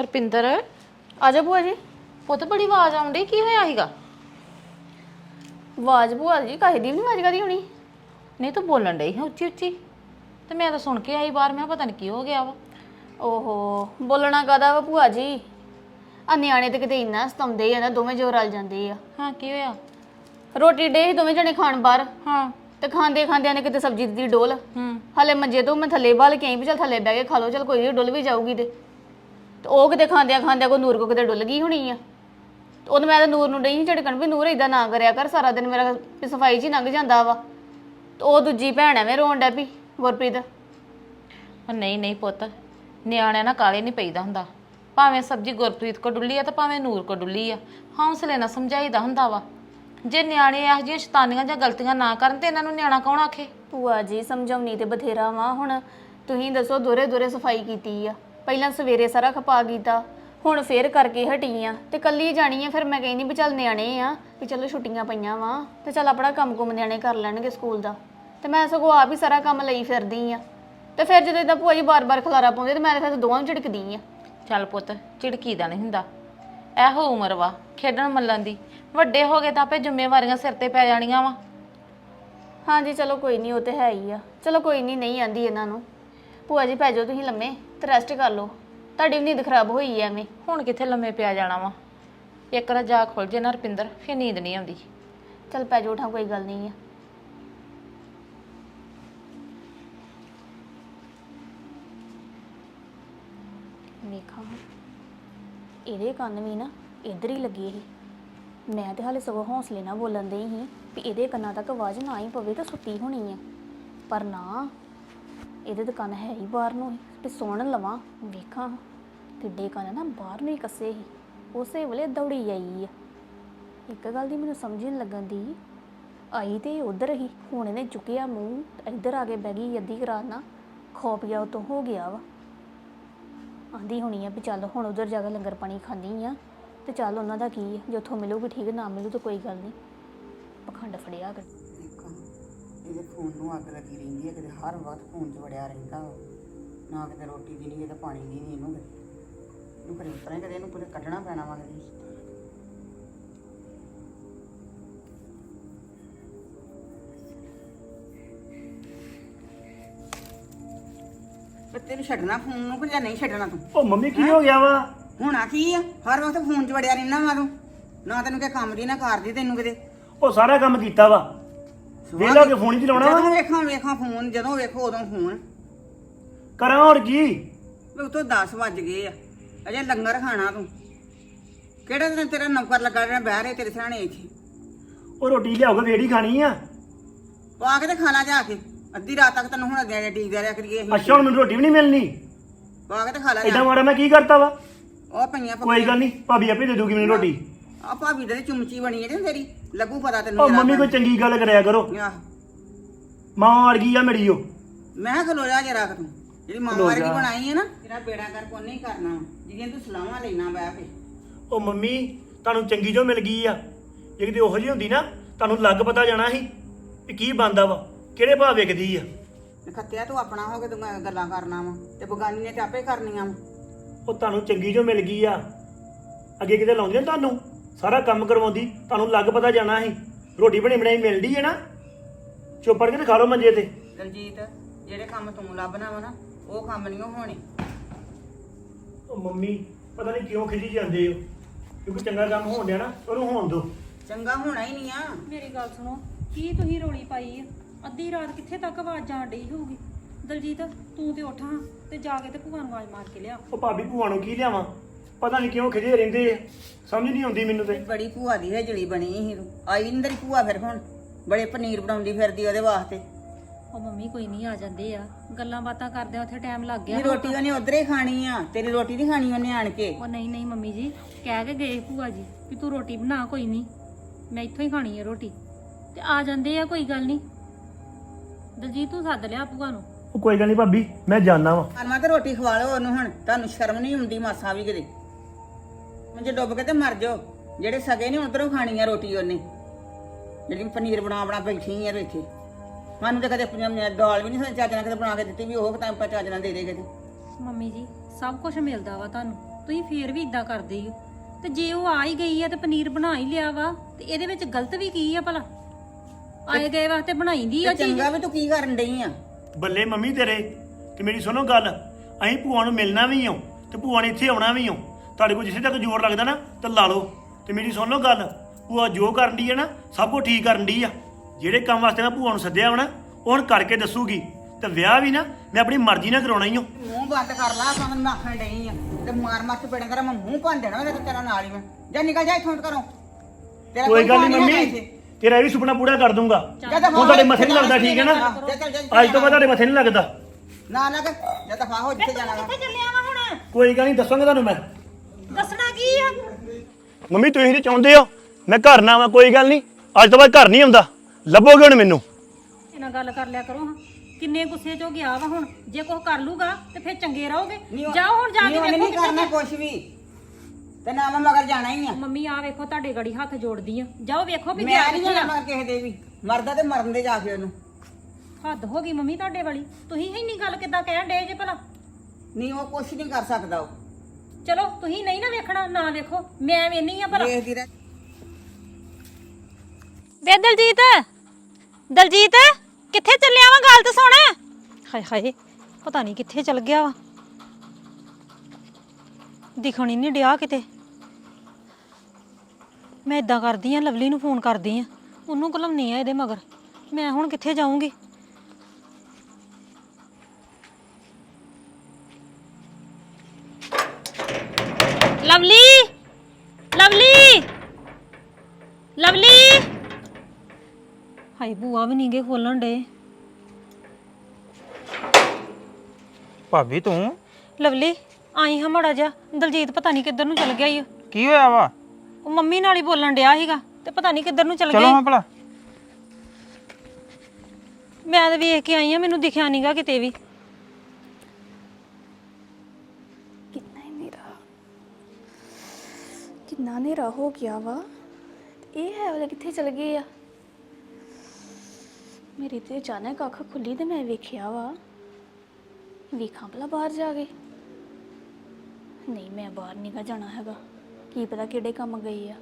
ਹਰਪਿੰਦਰ ਆ ਜਾ ਭੂਆ ਜੀ। ਪੁੱਤ ਬੜੀ ਆਵਾਜ਼ ਆਉਂਦੀ ਕੀ ਹੋਇਆ ਸੀਗਾ? ਆਵਾਜ਼ ਭੂਆ ਜੀ ਕਾਹੇ ਦੀ ਵੀ ਆਵਾਜ਼ ਕਰੀ ਹੋਣੀ? ਨਹੀਂ ਤੂੰ ਬੋਲਣ ਡਈ ਹੈ ਉੱਚੀ ਉੱਚੀ। ਤੇ ਮੈਂ ਤਾਂ ਸੁਣ ਕੇ ਆਈ ਬਾਹਰ ਮੈਂ ਕਿਹਾ ਪਤਾ ਨਹੀਂ ਕੀ ਹੋ ਗਿਆ ਵਾ। ਓਹੋ ਬੋਲਣਾ ਕਾਦਾ ਵਾ ਭੂਆ ਜੀ? ਆ ਨਿਆਣੇ ਤੇ ਕਿਤੇ ਇੰਨਾ ਸਤਾਉਂਦੇ ਆ ਨਾ ਦੋਵੇਂ ਜੋ ਰਲ ਜਾਂਦੇ ਆ। ਹਾਂ ਕੀ ਹੋਇਆ? ਰੋਟੀ ਡੇ ਸੀ ਦੋਵੇਂ ਜਣੇ ਖਾਣ ਬਾਹਰ। ਹਾਂ। ਤੇ ਖਾਂਦੇ ਖਾਂਦਿਆਂ ਨੇ ਕਿਤੇ ਸਬਜ਼ੀ ਦੀ ਡੋਲ। ਹੂੰ। ਹਲੇ ਮੰਜੇ ਤੋਂ ਮੈਂ ਥੱਲੇ ਬਾਲ ਕੇ ਆਈ ਵੀ ਚੱਲ ਥੱਲੇ ਬਹਿ ਕੇ ਖਾ ਲਓ ਚੱਲ ਕੋਈ ਨੀ ਡੁੱਲ ਵੀ ਜਾਊਗੀ ਤੇ। ਉਹ ਕਿਤੇ ਖਾਂਦਿਆਂ ਖਾਂਦਿਆਂ ਕੋ ਨੂਰ ਕੋ ਕਿਤੇ ਡੁੱਲ ਗਈ ਹੋਣੀ ਆ। ਤੇ ਉਹਨੂੰ ਮੈਂ ਤਾਂ ਨੂਰ ਨੂੰ ਨਹੀਂ ਝੜਕਣ ਵੀ ਨੂਰ ਇਦਾਂ ਨਾ ਕਰਿਆ ਕਰ ਸਾਰਾ ਦਿਨ ਮੇਰਾ ਵੀ ਸਫ਼ਾਈ ਹੀ ਲੰਘ ਜਾਂਦਾ ਵਾ। ਤੇ ਉਹ ਦੂਜੀ ਭੈਣ ਐਵੇਂ ਰੋਣ ਡੈ ਪਈ ਗੁਰਪ੍ਰੀਤ। ਉਹ ਨਹੀਂ ਨਹੀਂ ਪੁੱਤ ਨਿਆਣਿਆਂ ਨਾਲ ਕਾਲੇ ਨਹੀਂ ਪਈਦਾ ਹੁੰਦਾ। ਭਾਵੇਂ ਸਬਜੀ ਗੁਰਪ੍ਰੀਤ ਕੋ ਡੁੱਲੀ ਆ ਤੇ ਭਾਵੇਂ ਨੂਰ ਕੋ ਡੁੱਲੀ ਆ ਹੌਸਲੇ ਨਾਲ ਸਮਝਾਈਦਾ ਹੁੰਦਾ ਵਾ। ਜੇ ਨਿਆਣੇ ਇਹੋ ਜਿਹੀਆਂ ਸ਼ੈਤਾਨੀਆਂ ਜਾਂ ਗਲਤੀਆਂ ਨਾ ਕਰਨ ਤੇ ਇਹਨਾਂ ਨੂੰ ਨਿਆਣਾ ਕੌਣ ਆਖੇ? ਭੂਆ ਜੀ ਸਮਝਾਉਣੀ ਤੇ ਬਥੇਰਾ ਵਾ ਹੁਣ। ਤੁਸੀਂ ਦੱਸੋ ਦੋਰੇ ਦੋਰੇ ਸਫ਼ਾਈ ਕੀਤੀ ਆ। ਪਹਿਲਾਂ ਸਵੇਰੇ ਸਾਰਾ ਖਪਾ ਕੀਤਾ ਹੁਣ ਫੇਰ ਕਰਕੇ ਹਟੀ ਆ ਤੇ ਕੱਲੀ ਜਾਣੀ ਆ ਫਿਰ ਮੈਂ ਕਹਿੰਦੀ ਵੀ ਚੱਲ ਨਿਆਣੇ ਆ ਵੀ ਚਲੋ ਛੁੱਟੀਆਂ ਪਈਆਂ ਵਾ ਤੇ ਚੱਲ ਆਪਣਾ ਕੰਮ ਕੁਮ ਨਿਆਣੇ ਕਰ ਲੈਣਗੇ ਸਕੂਲ ਦਾ। ਤੇ ਮੈਂ ਸਗੋਂ ਆਪ ਹੀ ਸਾਰਾ ਕੰਮ ਲਈ ਫਿਰਦੀ ਆ। ਤੇ ਫਿਰ ਜਦੋਂ ਇਦਾਂ ਭੂਆ ਜੀ ਬਾਰ-ਬਾਰ ਖਲਾਰਾ ਪਾਉਂਦੇ ਤੇ ਮੈਂ ਤਾਂ ਫਿਰ ਦੋਵਾਂ ਨੂੰ ਝਿੜਕਦੀ ਆ। ਚੱਲ ਪੁੱਤ ਝਿੜਕੀ ਦਾ ਨਹੀਂ ਹੁੰਦਾ। ਇਹੋ ਉਮਰ ਵਾ ਖੇਡਣ ਮੱਲਣ ਦੀ। ਵੱਡੇ ਹੋ ਗਏ ਤਾਂ ਆਪੇ ਜ਼ਿੰਮੇਵਾਰੀਆਂ ਸਿਰ ਤੇ ਪੈ ਜਾਣੀਆਂ ਵਾ। ਹਾਂਜੀ ਚਲੋ ਕੋਈ ਨਹੀਂ ਉਹ ਤੇ ਹੈ ਹੀ ਆ। ਚਲੋ ਕੋਈ ਨਹੀਂ ਨਹੀਂ ਆਂਦੀ ਇਹਨਾਂ ਨੂੰ। ਭੂਆ ਜੀ ਪੈ ਜਾਓ ਤੁਸੀਂ ਲੰਮੇ। ਤੇ ਰੈਸਟ ਕਰ ਲਓ। ਤੁਹਾਡੀ ਵੀ ਨੀਂਦ ਖਰਾਬ ਹੋਈ ਐ ਐਵੇਂ। ਹੁਣ ਕਿੱਥੇ ਲੰਮੇ ਪਿਆ ਜਾਣਾ ਵਾ? ਇੱਕ ਰਾ ਜਾ ਖੁੱਲ ਜੇ ਨਾ ਰਪਿੰਦਰ ਫਿਰ ਨੀਂਦ ਨਹੀਂ ਆਉਂਦੀ। ਚੱਲ ਪੈ ਜਾਓ ਉਠਾ ਕੋਈ ਗੱਲ ਨਹੀਂ ਆ। ਵੇਖਾਂ ਇਹਦੇ ਕੰਨ ਵੀ ਨਾ ਇੱਧਰ ਹੀ ਲੱਗੇ ਸੀ। ਮੈਂ ਤੇ ਹਾਲੇ ਸਗੋਂ ਹੌਸਲੇ ਨਾਲ ਬੋਲਣ ਦੇ ਹੀ ਵੀ ਇਹਦੇ ਕੰਨਾਂ ਤੱਕ ਆਵਾਜ਼ ਨਾ ਹੀ ਪਵੇ ਤਾਂ ਸੁੱਤੀ ਹੋਣੀ ਆ। ਪਰ ਨਾ ਇਹਦੇ ਦੁਕਾਨ ਹੈ ਹੀ ਬਾਹਰ ਨੂੰ ਹੀ। ਤੇ ਸੁਣ ਲਵਾਂ, ਵੇਖਾਂ। ਕਿੱਡੇ ਕੰਨ ਨਾ ਬਾਹਰ ਨੂੰ ਹੀ ਕੱਸੇ ਸੀ ਉਸੇ ਵੇਲੇ ਦੌੜੀ ਆਈ ਆ। ਇੱਕ ਗੱਲ ਦੀ ਮੈਨੂੰ ਸਮਝ ਨਹੀਂ ਲੱਗਣ ਦੀ, ਆਈ ਤੇ ਉਧਰ ਹੀ। ਹੁਣ ਇਹਨੇ ਚੁੱਕਿਆ ਮੂੰਹ, ਇੱਧਰ ਆ ਕੇ ਬਹਿ ਗਈ ਅੱਧੀ ਰਾਤ ਨਾ ਖੋਪ ਗਿਆ ਉਤੋਂ ਹੋ ਗਿਆ ਵਾ। ਆਂਦੀ ਹੋਣੀ ਆ ਵੀ ਚੱਲ ਹੁਣ ਉਧਰ ਜਾ ਕੇ ਲੰਗਰ ਪਾਣੀ ਖਾਂਦੀ ਆ। ਤੇ ਚੱਲ ਉਹਨਾਂ ਦਾ ਕੀ ਆ? ਜੇ ਉੱਥੋਂ ਮਿਲੂਗੀ ਠੀਕ, ਨਾ ਮਿਲੂ ਤਾਂ ਕੋਈ ਗੱਲ ਨਹੀਂ। ਪਖੰਡ ਫੜਿਆ ਕਰ। ਇਹਦੇ ਫੋਨ ਨੂੰ ਅੱਗ ਲੱਗੀ ਰਹਿੰਦੀ ਹੈ ਕਿਤੇ ਹਰ ਵਕਤ ਫੋਨ 'ਚ ਵੜਿਆ ਰਹਿੰਦਾ ਵਾ। ਨਾ ਕਿਤੇ ਰੋਟੀ ਦੀ ਨਹੀਂ ਪਾਣੀ ਦੀ ਨਹੀਂ ਇਹਨੂੰ ਕਦੇ। ਇਹਨੂੰ ਕਦੇ ਉਤਰਾਂ ਕਦੇ ਇਹਨੂੰ ਪੂਰੇ ਕੱਢਣਾ ਪੈਣਾ ਵਾ ਕਦੇ। ਪਰ ਤੈਨੂੰ ਛੱਡਣਾ ਫੋਨ ਨੂੰ ਕਿ ਜਾਂ ਨਹੀਂ ਛੱਡਣਾ ਤੂੰ। ਉਹ ਮੰਮੀ ਕੀ ਹੋ? ਗਿਆ ਵਾ? ਹੋਣਾ ਕੀ ਆ? ਹਰ ਵਕਤ ਫੋਨ 'ਚ ਵੜਿਆ ਰਹਿਣਾ ਵਾ ਤੂੰ। ਨਾ ਤੈਨੂੰ ਕੋਈ ਕੰਮ ਦੀ ਨਾ ਕਰਦੀ ਤੈਨੂੰ ਕਿਤੇ। ਉਹ ਸਾਰਾ ਕੰਮ ਕੀਤਾ ਵਾ। ਵੇਲਾ ਕੇ ਫੋਨ ਹੀ ਚਲਾਉਣਾ ਵਾ? ਜਦੋਂ ਵੇਖਾਂ ਵੇਖਾਂ ਫੋਨ ਜਦੋਂ ਵੇਖੋ ਉਦੋਂ ਫੋਨ। ਕਰਾਂ ਹੋਰ ਕੀ? ਵੀ ਉਤੋਂ 10 ਵੱਜ ਗਏ ਆ। ਅਜੇ ਲੰਗਰ ਖਾਣਾ ਤੂੰ। ਕਿਹੜਾ ਦਿਨ ਤੇਰਾ ਨੌਕਰ ਲੱਗਾ ਜਿਹੜਾ ਬਹਿ ਰਿਹਾ ਤੇਰੇ ਸਾਹਣੇ ਇੱਥੇ। ਉਹ ਰੋਟੀ ਲਿਆਓਗੇ ਵੇੜੀ ਖਾਣੀ ਆ? ਪਾ ਕੇ ਤੇ ਖਾਣਾ ਜਾ ਕੇ। ਅੱਧੀ ਰਾਤ ਤੱਕ ਤੈਨੂੰ ਹੁਣ ਦੇ ਡੀਕਦੇ ਰਿਆ ਕਰੀਏ ਅਸੀਂ ਅੱਛਾ ਹੁਣ ਮੈਨੂੰ ਰੋਟੀ ਵੀ ਨਹੀਂ ਮਿਲਣੀ। ਪਾ ਕੇ ਤੇ ਖਾ ਲੈ ਐਡਾ ਜਾ। ਮਾੜਾ ਮੈਂ ਕੀ ਕਰਤਾ ਵਾ? ਉਹ ਪਈਆਂ ਕੋਈ ਗੱਲ ਨਹੀਂ ਭਾਬੀ ਆਪੇ ਦੇ ਦੂਗੀ ਮੈਨੂੰ ਰੋਟੀ। ਆ ਭਾਬੀ ਦੇ ਚੁੰਮਚੀ ਬਣੀ ਹੈ ਤੇ ਤੇਰੀ ਲੱਗੂ ਪਤਾ ਤੈਨੂੰ ਉਹ ਮੰਮੀ ਕੋਈ ਚੰਗੀ ਗੱਲ ਕਰਿਆ ਕਰੋ। ਆਹ, ਮਾਂ ਵਰਗੀ ਆ ਮੇਰੀ ਉਹ। ਮੈਂ ਖਲੋ ਜਾ ਜਰਾ ਤੂੰ ਜਿਹੜੀ ਮਾਂ ਖਲੋ ਜਾ। ਬਣਾਈ ਹੈ ਨਾ ਤੇਰਾ ਬੇੜਾ ਕਰ ਕੋ ਨਹੀਂ ਕਰਨਾ ਜਿਹੜੀਆਂ ਤੂੰ ਸਲਾਹਾਂ ਲੈਣਾ ਬਹਿ ਕੇ। ਉਹ ਮੰਮੀ ਤੁਹਾਨੂੰ ਚੰਗੀ ਜੋ ਮਿਲ ਗਈ ਆ। ਜੇ ਕਿਤੇ ਉਹੋ ਜਿਹੀ ਹੁੰਦੀ ਨਾ ਤੁਹਾਨੂੰ ਲੱਗ ਪਤਾ ਜਾਣਾ ਸੀ ਕਿ ਕੀ ਬੰਦਾ ਵਾ ਕਿਹੜੇ ਭਾਅ ਵਿਕਦੀ ਆ। ਖੱਤਿਆ ਤੂੰ ਆਪਣਾ ਹੋ ਕੇ ਤੂੰ ਗੱਲਾਂ ਕਰਨਾ ਵਾ ਤੇ ਬਗਾਨੀ ਨੇ ਤੇ ਆਪੇ ਕਰਨੀਆਂ ਵਾ। ਉਹ ਤੁਹਾਨੂੰ ਚੰਗੀ ਜੋ ਮਿਲ ਗਈ ਆ। ਅੱਗੇ ਕਿਤੇ ਲਾਉਂਦੇ ਨੇ ਤੁਹਾਨੂੰ? ਸਾਰਾ ਕੰਮ ਕਰਵਾਉਂਦੀ ਤੁਹਾਨੂੰ ਲੱਗ ਪਤਾ ਜਾਣਾ ਸੀ। ਰੋਟੀ ਬਣੀ ਬਣਾਈ ਮਿਲਦੀ ਹੈ ਨਾ? ਚੁੱਪੜ ਕੇ ਤੇ ਖਾ ਲਓ ਮੰਜੇ ਤੇ। ਦਲਜੀਤ ਜਿਹੜੇ ਕੰਮ ਤੂੰ ਲੱਭਣਾ ਵਾ ਨਾ ਉਹ ਕੰਮ ਨਹੀਂ ਹੋਣੇ। ਉਹ ਮੰਮੀ ਪਤਾ ਨਹੀਂ ਕਿਉਂ ਖਿਜੀ ਜਾਂਦੇ ਹੋ। ਕਿਉਂਕਿ ਚੰਗਾ ਕੰਮ ਹੋਣ ਡਿਆ ਨਾ ਉਹਨੂੰ ਹੋਣ ਦਿਓ। ਚੰਗਾ ਹੋਣਾ ਹੀ ਨਹੀਂ ਆ। ਮੇਰੀ ਗੱਲ ਸੁਣੋ ਕੀ ਤੁਸੀਂ ਰੋਲੀ ਪਾਈ ਆ? ਅੱਧੀ ਰਾਤ ਕਿੱਥੇ ਤੱਕ ਆਵਾਜ਼ ਜਾਣ ਡਈ ਹੋਊਗੀ? ਦਲਜੀਤ ਤੂੰ ਤੇ ਉੱਠ ਹਾਂ ਤੇ ਜਾ ਕੇ ਤੇ ਭੂਆ ਨੂੰ ਆਵਾਜ਼ ਮਾਰ ਕੇ ਲਿਆ। ਉਹ ਭਾਬੀ ਭੂਆ ਨੂੰ ਕੀ ਲਿਆਵਾਂ? ਪਤਾ ਨਹੀਂ ਕਿਉਂ ਖਿਜੇ ਰਹਿੰਦੇ ਆ। ਸਮਝ ਨਹੀਂ ਆਉਂਦੀ ਮੈਨੂੰ ਤੇ। ਬੜੀ ਭੂਆ ਦੀ ਹਜਲੀ ਬਣੀ ਸੀ ਆਈ ਨੀ ਤੇਰੀ ਭੂਆ ਫਿਰ ਹੁਣ। ਬੜੇ ਪਨੀਰ ਬਣਾਉਂਦੀ ਫਿਰਦੀ ਉਹਦੇ ਵਾਸਤੇ। ਉਹ ਮੰਮੀ ਕੋਈ ਨਹੀਂ ਆ ਜਾਂਦੇ ਆ। ਗੱਲਾਂ ਬਾਤਾਂ ਕਰਦੇ ਉੱਥੇ ਟਾਈਮ ਲੱਗ ਗਿਆ ਰੋਟੀ ਉਹਨੇ ਉਧਰੇ ਖਾਣੀ ਆ। ਤੇਰੀ ਰੋਟੀ ਨਹੀਂ ਖਾਣੀ ਉਹਨੇ ਆਣ ਕੇ। ਉਹ ਨਹੀਂ ਨਹੀਂ ਮੰਮੀ ਜੀ। ਕਹਿ ਕੇ ਗਏ ਭੂਆ ਜੀ ਵੀ ਤੂੰ ਰੋਟੀ ਬਣਾ ਕੋਈ ਨਹੀਂ ਮੈਂ ਇੱਥੋਂ ਹੀ ਖਾਣੀ ਹੈ ਰੋਟੀ। ਤੇ ਆ ਜਾਂਦੇ ਆ ਕੋਈ ਗੱਲ ਨਹੀਂ ਦਲਜੀਤ ਤੂੰ ਸੱਦ ਲਿਆ ਭੂਆ ਨੂੰ। ਉਹ ਕੋਈ ਗੱਲ ਨਹੀਂ ਭਾਬੀ ਮੈਂ ਜਾਣਾ ਵਾ। ਕਰਮਾ ਤੇ ਰੋਟੀ ਖਵਾ ਲਓ ਉਹਨੂੰ ਹੁਣ। ਤੁਹਾਨੂੰ ਸ਼ਰਮ ਨਹੀਂ ਹੁੰਦੀ ਮਾਸਾ ਵੀ ਕਿਤੇ। ਮੁੰਜੇ ਡੁੱਬ ਕੇ ਤੇ ਮਰ ਜਾਓ। ਜਿਹੜੇ ਸਗੇ ਨੇ ਉਧਰੋਂ ਖਾਣੀ ਆ ਰੋਟੀ ਉਹਨੇ। ਜਿਹੜੀ ਪਨੀਰ ਬਣਾ ਬਣਾ ਬੈਠੀ ਆ ਇੱਥੇ। ਸਾਨੂੰ ਤੇ ਕਦੇ ਪੰਜਾਂ ਦਾਲ ਵੀ ਨਹੀਂ ਚੱਜ ਨਾਲ ਕਦੇ ਬਣਾ ਕੇ ਦਿੱਤੀ ਵੀ ਉਹ ਤਾਂ ਚੱਜ ਨਾਲ ਦੇ ਦੇ ਕਦੇ। ਮੰਮੀ ਜੀ ਸਭ ਕੁਝ ਮਿਲਦਾ ਵਾ ਤੁਹਾਨੂੰ। ਤੁਸੀਂ ਫੇਰ ਵੀ ਇਦਾਂ ਕਰਦੇ ਹੋ ਤੇ ਜੇ ਉਹ ਆ ਹੀ ਗਈ ਆ ਤੇ ਪਨੀਰ ਬਣਾ ਹੀ ਲਿਆ ਵਾ ਤੇ ਇਹਦੇ ਵਿੱਚ ਗਲਤ ਵੀ ਕੀ ਆ ਭਲਾ? ਆਏ ਗਏ ਵਾਸਤੇ ਬਣਾਈਂਦੀ ਆ ਤੇ ਚੀਜ਼? ਚੰਗਾ ਵੀ ਤੂੰ ਕੀ ਕਰਨ ਡਈ ਆ? ਬੱਲੇ ਮੰਮੀ ਤੇਰੇ ਤੇ ਮੇਰੀ ਸੁਣੋ ਗੱਲ। ਅਸੀਂ ਭੂਆ ਨੂੰ ਮਿਲਣਾ ਵੀ ਹਾਂ ਤੇ ਭੂਆ ਨੇ ਇੱਥੇ ਆਉਣਾ ਵੀ ਹਾਂ ਤੁਹਾਡੇ ਕੋਲ ਜਿੱਥੇ ਤੱਕ ਜ਼ੋਰ ਲੱਗਦਾ ਨਾ ਤੇ ਲਾ ਲਓ। ਤੇ ਮੇਰੀ ਸੁਣ ਲਓ ਗੱਲ ਭੂਆ ਜੋ ਕਰਨ ਦੀ ਹੈ ਨਾ ਸਭ ਕੁਝ ਠੀਕ ਕਰਨ ਦੀ ਆ। ਜਿਹੜੇ ਕੰਮ ਵਾਸਤੇ ਮੈਂ ਭੂਆ ਨੂੰ ਸੱਦਿਆ ਹੋਣਾ ਉਹ ਹੁਣ ਕਰਕੇ ਦੱਸੂਗੀ। ਤੇ ਵਿਆਹ ਵੀ ਨਾ ਮੈਂ ਆਪਣੀ ਮਰਜ਼ੀ ਨਾਲ ਕਰਾਉਣਾ ਹੀ ਹਾਂ ਮੂੰਹ ਬੰਦ ਕਰ ਲਾ ਆਪਾਂ ਮੈਂ ਆਖਣ ਡਈ ਆ। ਤੇ ਮਾਰ ਮਾਰ ਕੇ ਪੇੜਾਂ ਕਰਾਂ ਮੈਂ ਮੂੰਹ ਭੰਨ ਦੇਣਾ ਤੇ ਤੇਰਾ ਨਾਲ ਹੀ ਮੈਂ ਜਾ ਨਿਕਲ ਜਾ ਇੱਥੋਂ ਘਰੋਂ। ਤੇਰਾ ਕੋਈ ਗੱਲ ਨਹੀਂ ਮੰਮੀ। ਤੇਰਾ ਇਹ ਵੀ ਸੁਪਨਾ ਪੂਰਾ ਕਰ ਦੂੰਗਾ। ਹੁਣ ਤੁਹਾਡੇ ਮੱਥੇ ਨਹੀਂ ਲੱਗਦਾ ਠੀਕ ਹੈ ਨਾ? ਅੱਜ ਤੋਂ ਬਾਅਦ ਤੁਹਾਡੇ ਮੱਥੇ ਨਹੀਂ ਲੱਗਦਾ। ਨਾ ਨਾ ਕਰ ਜਾ ਦਫਾ ਹੋ ਜਿੱਥੇ ਜਾਣਾ ਵਾ। ਕਿੱਥੇ ਚੱਲਿਆ ਵਾ ਹੁਣ? ਕੋਈ ਗੱਲ ਨਹੀਂ ਦੱਸਾਂਗਾ ਤੁਹਾਨੂੰ ਮੈਂ। ਦੱਸਣਾ ਕੀ ਆ? ਮੰਮੀ ਤੁਸੀਂ ਜੇ ਚਾਹੁੰਦੇ ਹੋ। ਮੈਂ ਘਰ ਨਾ ਆਵਾਂ ਕੋਈ ਗੱਲ ਨਹੀਂ। ਅੱਜ ਤੋਂ ਬਾਅਦ ਘਰ ਨਹੀਂ ਆਉਂਦਾ। ਲੱਭੋਗੇ ਹੁਣ ਮੈਨੂੰ? ਇਹਨਾਂ ਗੱਲ ਕਰ ਲਿਆ ਕਰੋ ਹਾਂ। ਕਿੰਨੇ ਗੁੱਸੇ 'ਚ ਹੋ ਗਿਆ ਵਾ ਹੁਣ। ਜੇ ਕੁਝ ਕਰ ਲੂਗਾ ਤੇ ਫਿਰ ਚੰਗੇ ਰਹੋਗੇ। ਨਹੀਂ ਜਾਓ ਹੁਣ ਜਾ ਨਹੀਂ ਕੇ ਵੇਖੋ ਨਹੀਂ ਕਰਨਾ ਕੁਛ ਵੀ। ਤੇ ਨਾ ਮੈਂ ਮਗਰ ਜਾਣਾ ਹੀ ਆ। ਮੰਮੀ ਆ ਵੇਖੋ ਤੁਹਾਡੇ ਗੜੀ ਹੱਥ ਜੋੜਦੀ ਆ। ਜਾਓ ਵੇਖੋ ਵੀ ਮੈਂ ਗਿਆ ਨਹੀਂ ਕਿੱਥੇ ਜਾਣਾ ਆ। ਮਗਰ ਕਿਸੇ ਦੇ ਵੀ। ਮਰਦਾ ਤੇ ਮਰਨ ਦੇ ਜਾ ਕੇ ਉਹਨੂੰ। ਹੱਦ ਹੋ ਗਈ ਮੰਮੀ ਤੁਹਾਡੇ ਵਾਲੀ। ਤੁਸੀਂ ਇੰਨੀ ਗੱਲ ਕਿੱਦਾਂ ਕਹਿਣ ਡੇ ਜੇ ਭਲਾ? ਨਹੀਂ ਉਹ ਕੁਛ ਨਹੀਂ ਕਰ ਸਕਦਾ ਉਹ। ਚਲੋ ਤੁਸੀਂ ਨਹੀਂ ਨਾ ਵੇਖਣਾ ਨਾ ਵੇਖੋ। ਮੈਂ ਵੇਨੀ ਆ ਭਲਾ। ਵੇਖਦੀ ਰਹਿ। ਵੇ ਦਲਜੀਤ ਦਲਜੀਤ ਕਿੱਥੇ ਚੱਲਿਆ ਵਾ ਗੱਲ ਤਾਂ ਸੁਣ? ਹਾਏ ਹਾਏ ਪਤਾ ਨਹੀਂ ਕਿੱਥੇ ਚੱਲ ਗਿਆ ਵਾ। ਦਿਖਣ ਨਹੀਂ ਡਿਆ ਕਿਤੇ। ਮੈਂ ਇਦਾਂ ਕਰਦੀ ਆ ਲਵਲੀ ਨੂੰ ਫੋਨ ਕਰਦੀ ਆ। ਉਹਨੂੰ ਘਲਮਨੀ ਆ ਇਹਦੇ ਮਗਰ। ਮੈਂ ਹੁਣ ਕਿੱਥੇ ਜਾਊਂਗੀ? ਲਵਲੀ! ਲਵਲੀ! ਲਵਲੀ! ਹਾਈ ਬੂਆ ਵੀ ਨਹੀਂਗੇ ਖੋਲਣ ਡੇ ਭਾਬੀ ਤੂੰ? ਲਵਲੀ ਆਈ ਹਾਂ ਮੜਾ ਜਾ ਦਲਜੀਤ ਪਤਾ ਨਹੀਂ ਕਿੱਧਰ ਨੂੰ ਚਲ ਗਿਆ ਈ ਓ। ਕੀ ਹੋਇਆ ਵਾ? ਉਹ ਮੰਮੀ ਨਾਲ ਹੀ ਬੋਲਣ ਡਿਆ ਸੀਗਾ ਤੇ ਪਤਾ ਨਹੀਂ ਕਿੱਧਰ ਨੂੰ ਚਲ ਚਲੋ ਗਿਆ ਹਾਂ ਈ। ਭਲਾ। ਮੈਂ ਤਾਂ ਵੇਖ ਕੇ ਆਈ ਆ ਮੈਨੂੰ ਦਿਖਿਆ ਨਹੀਂਗਾ ਕਿਤੇ ਵੀ ਕਿੰਨਾ ਹੀ ਮੇਰਾ ਕਿੰਨਾ ਹਨੇਰਾ ਹੋ ਗਿਆ ਵਾ। ਇਹ ਹੈ ਵਾਲੇ ਕਿੱਥੇ ਚਲ ਗਏ ਆ? ਮੇਰੀ ਤੇ ਅਚਾਨਕ ਅੱਖ ਖੁੱਲੀ ਤੇ ਮੈਂ ਵੇਖਿਆ ਵਾ। ਵੇਖਾਂ ਭਲਾ ਬਾਹਰ ਜਾ ਕੇ। ਨਹੀਂ ਮੈਂ ਬਾਹਰ ਨਹੀਂ ਗਾ ਜਾਣਾ ਹੈਗਾ। ਕੀ ਪਤਾ ਕਿਹੜੇ ਕੰਮ ਗਏ ਆ।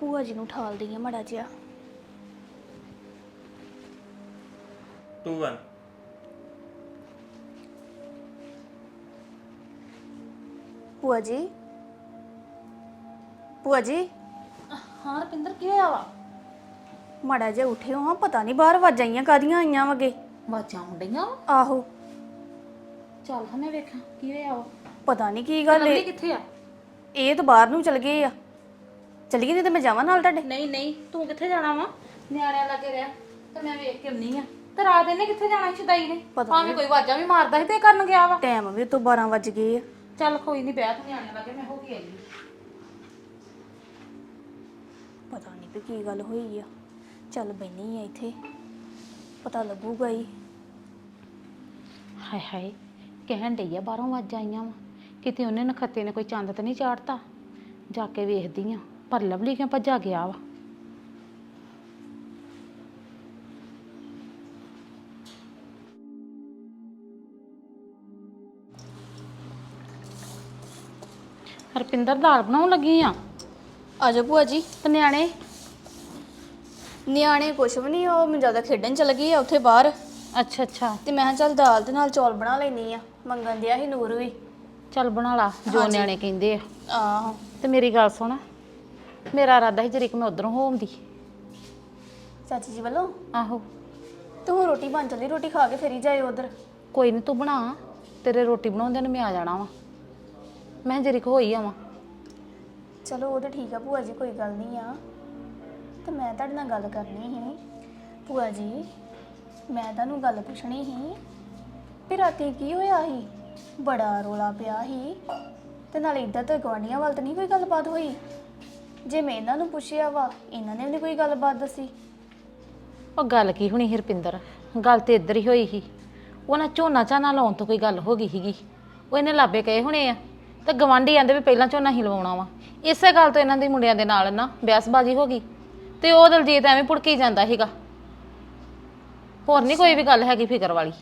ਭੂਆ ਜੀ ਨੂੰ ਠਾਲਦੀ ਆ ਮੜਾ ਜਿਹਾ। ਤੂੰ ਵਨ ਭੂਆ ਜੀ? ਭੂਆ ਜੀ? ਹਾਂ ਰਪਿੰਦਰ ਕੀ ਹੋਇਆ ਵਾ? ਮੜਾ ਜਿਹਾ ਉਠਿਓ ਹਾਂ ਪਤਾ ਨਹੀਂ ਬਾਹਰ ਵੱਜ ਆਈਆਂ ਕਾਦੀਆਂ ਆਈਆਂ ਵਗੇ। ਬਾਜਾਂ ਹੁੰਡੀਆਂ ਆਹੋ। ਚੱਲ ਹਾਂ ਮੈਂ ਵੇਖਾਂ ਕੀ ਹੋਇਆ ਵਾ? ਪਤਾ ਨਹੀਂ ਕੀ ਗੱਲ ਲਵਲੀ ਏ। ਕਿੱਥੇ ਆ? ਇਹ ਤਾਂ ਬਾਹਰ ਨੂੰ ਚਲ ਗਏ ਆ। ਚਲੀ ਗਈ ਨਹੀਂ ਤੇ ਮੈਂ ਜਾਵਾਂ ਨਾਲ ਤੁਹਾਡੇ? ਨਹੀਂ ਨਹੀਂ ਤੂੰ ਕਿੱਥੇ ਜਾਣਾ ਵਾ? ਨਿਆਣਿਆਂ ਲੱਗੇ ਰਹਿ ਤੇ ਮੈਂ ਵੇਖ ਕੇ ਆਉਣੀ ਆ। ਤੇ ਰਾਤ ਇਹਨੇ ਕਿੱਥੇ ਜਾਣਾ ਸੀ ਸ਼ਦਾਈ ਨੇ? ਪਤਾ ਭਾਵੇਂ ਕੋਈ ਆਵਾਜ਼ਾਂ ਵੀ ਮਾਰਦਾ ਸੀ ਤੇ ਇਹ ਕਰਨ ਗਿਆ ਵਾ। ਟਾਈਮ ਵੀ ਤੋਂ 12 ਵੱਜ ਗਏ ਆ। ਚੱਲ ਕੋਈ ਨਹੀਂ ਬੈਠ ਨਿਆਣਿਆਂ ਲੱਗੇ ਮੈਂ ਹੋ ਕੇ ਆਈ ਪਤਾ ਨਹੀਂ ਵੀ ਕੀ ਗੱਲ ਹੋਈ ਆ। ਚੱਲ ਬੈਣੀ ਆ ਇੱਥੇ। ਪਤਾ ਲੱਗੂਗਾ ਹੀ। ਹਾਏ ਹਾਏ, ਕਹਿਣ ਡਈ ਆ ਬਾਹਰੋਂ ਆਵਾਜ਼ਾਂ ਆਈਆਂ ਵਾ। ਕਿਤੇ ਉਹਨੇ ਨਖੱਤੇ ਨੇ ਕੋਈ ਚੰਦ ਤੇ ਨਹੀਂ ਚਾੜਤਾ? ਜਾ ਕੇ ਵੇਖਦੀ ਆ, ਪਰ ਲਵਲੀ ਕਿਉਂ ਭੱਜਾ ਗਿਆ ਵਾ? ਹਰਪਿੰਦਰ ਦਾਲ ਬਣਾਉਣ ਲੱਗੀ ਆ? ਆ ਜਾ ਭੂਆ ਜੀ ਤੇ ਨਿਆਣੇ। ਨਿਆਣੇ ਕੁਛ ਵੀ ਨਹੀਂ ਉਹ ਮੈਨੂੰ ਜ਼ਿਆਦਾ ਖੇਡਣ ਚਲ ਗਏ ਆ ਉੱਥੇ ਬਾਹਰ। ਅੱਛਾ ਅੱਛਾ। ਤੇ ਮੈਂ ਕਿਹਾ ਚੱਲ ਦਾਲ ਦੇ ਨਾਲ ਚੌਲ ਬਣਾ ਲੈਣੀ ਆ ਮੰਗਣ ਦਿਆ ਸੀ ਨੂਰ ਵੀ। ਚੱਲ ਬਣਾ ਲਾ ਜੋ ਨਿਆਣੇ ਕਹਿੰਦੇ ਆ। ਆਹੋ। ਤੇ ਮੇਰੀ ਗੱਲ ਸੁਣ ਮੇਰਾ ਇਰਾਦਾ ਸੀ ਜਰੀਕ ਮੈਂ ਉਧਰੋਂ ਹੋਉਂਦੀ ਚਾਚੀ ਜੀ ਵੱਲੋਂ? ਆਹੋ। ਤੇ ਹੁਣ ਰੋਟੀ ਬਣ ਚੱਲੀ ਰੋਟੀ ਖਾ ਕੇ ਫੇਰੀ ਜਾਏ ਉਧਰ। ਕੋਈ ਨਹੀਂ ਤੂੰ ਬਣਾ ਤੇਰੇ ਰੋਟੀ ਬਣਾਉਂਦੇ ਨੂੰ ਮੈਂ ਆ ਜਾਣਾ ਵਾ। ਮੈਂ ਜਰੀਕ ਹੋਈ ਆਵਾਂ। ਚਲੋ, ਉਹ ਤਾਂ ਠੀਕ ਆ ਭੂਆ ਜੀ, ਕੋਈ ਗੱਲ ਨਹੀਂ ਆ। ਤੇ ਮੈਂ ਤੁਹਾਡੇ ਨਾਲ ਗੱਲ ਕਰਨੀ ਸੀ। ਭੂਆ ਜੀ, ਮੈਂ ਤੁਹਾਨੂੰ ਗੱਲ ਪੁੱਛਣੀ ਸੀ ਵੀ ਰਾਤੀ ਕੀ ਹੋਇਆ ਸੀ? ਬੜਾ ਰੋਲਾ ਪਿਆ ਸੀ। ਤੇ ਨਾਲ ਇੱਧਰ ਤੇ ਗਵਾਂਢੀਆਂ ਵੱਲ ਤਾਂ ਨਹੀਂ ਕੋਈ ਗੱਲਬਾਤ ਹੋਈ? ਜੇ ਮੈਂ ਇਹਨਾਂ ਨੂੰ ਪੁੱਛਿਆ ਵਾ, ਇਹਨਾਂ ਨੇ ਵੀ ਨੀ ਕੋਈ ਗੱਲਬਾਤ ਦੱਸੀ। ਉਹ ਗੱਲ ਕੀ ਹੋਣੀ ਹਰਪਿੰਦਰ ਗੱਲ ਤੇ ਇੱਧਰ ਹੀ ਹੋਈ ਸੀ। ਉਹਨਾਂ ਝੋਨਾ ਝਾਨਾ ਲਾਉਣ ਤੋਂ ਕੋਈ ਗੱਲ ਹੋ ਗਈ ਸੀਗੀ। ਉਹ ਇਹਨੇ ਲਾਬੇ ਕਹੇ ਹੋਣੇ ਆ। ਤੇ ਗਵਾਂਢੀ ਆਂਦੇ ਵੀ ਪਹਿਲਾਂ ਝੋਨਾ ਹੀ ਲਵਾਉਣਾ ਵਾ। ਇਸੇ ਗੱਲ ਤੋਂ ਇਹਨਾਂ ਦੇ ਮੁੰਡਿਆਂ ਦੇ ਨਾਲ ਨਾ ਬਿਆਸਬਾਜ਼ੀ ਹੋ ਗਈ। ਤੇ ਉਹ ਦਲਜੀਤ ਐਵੇਂ ਪੁੜਕੀ ਜਾਂਦਾ ਸੀਗਾ। ਹੋਰ ਨਹੀਂ ਕੋਈ ਵੀ ਗੱਲ ਹੈਗੀ ਫਿਕਰ ਵਾਲੀ।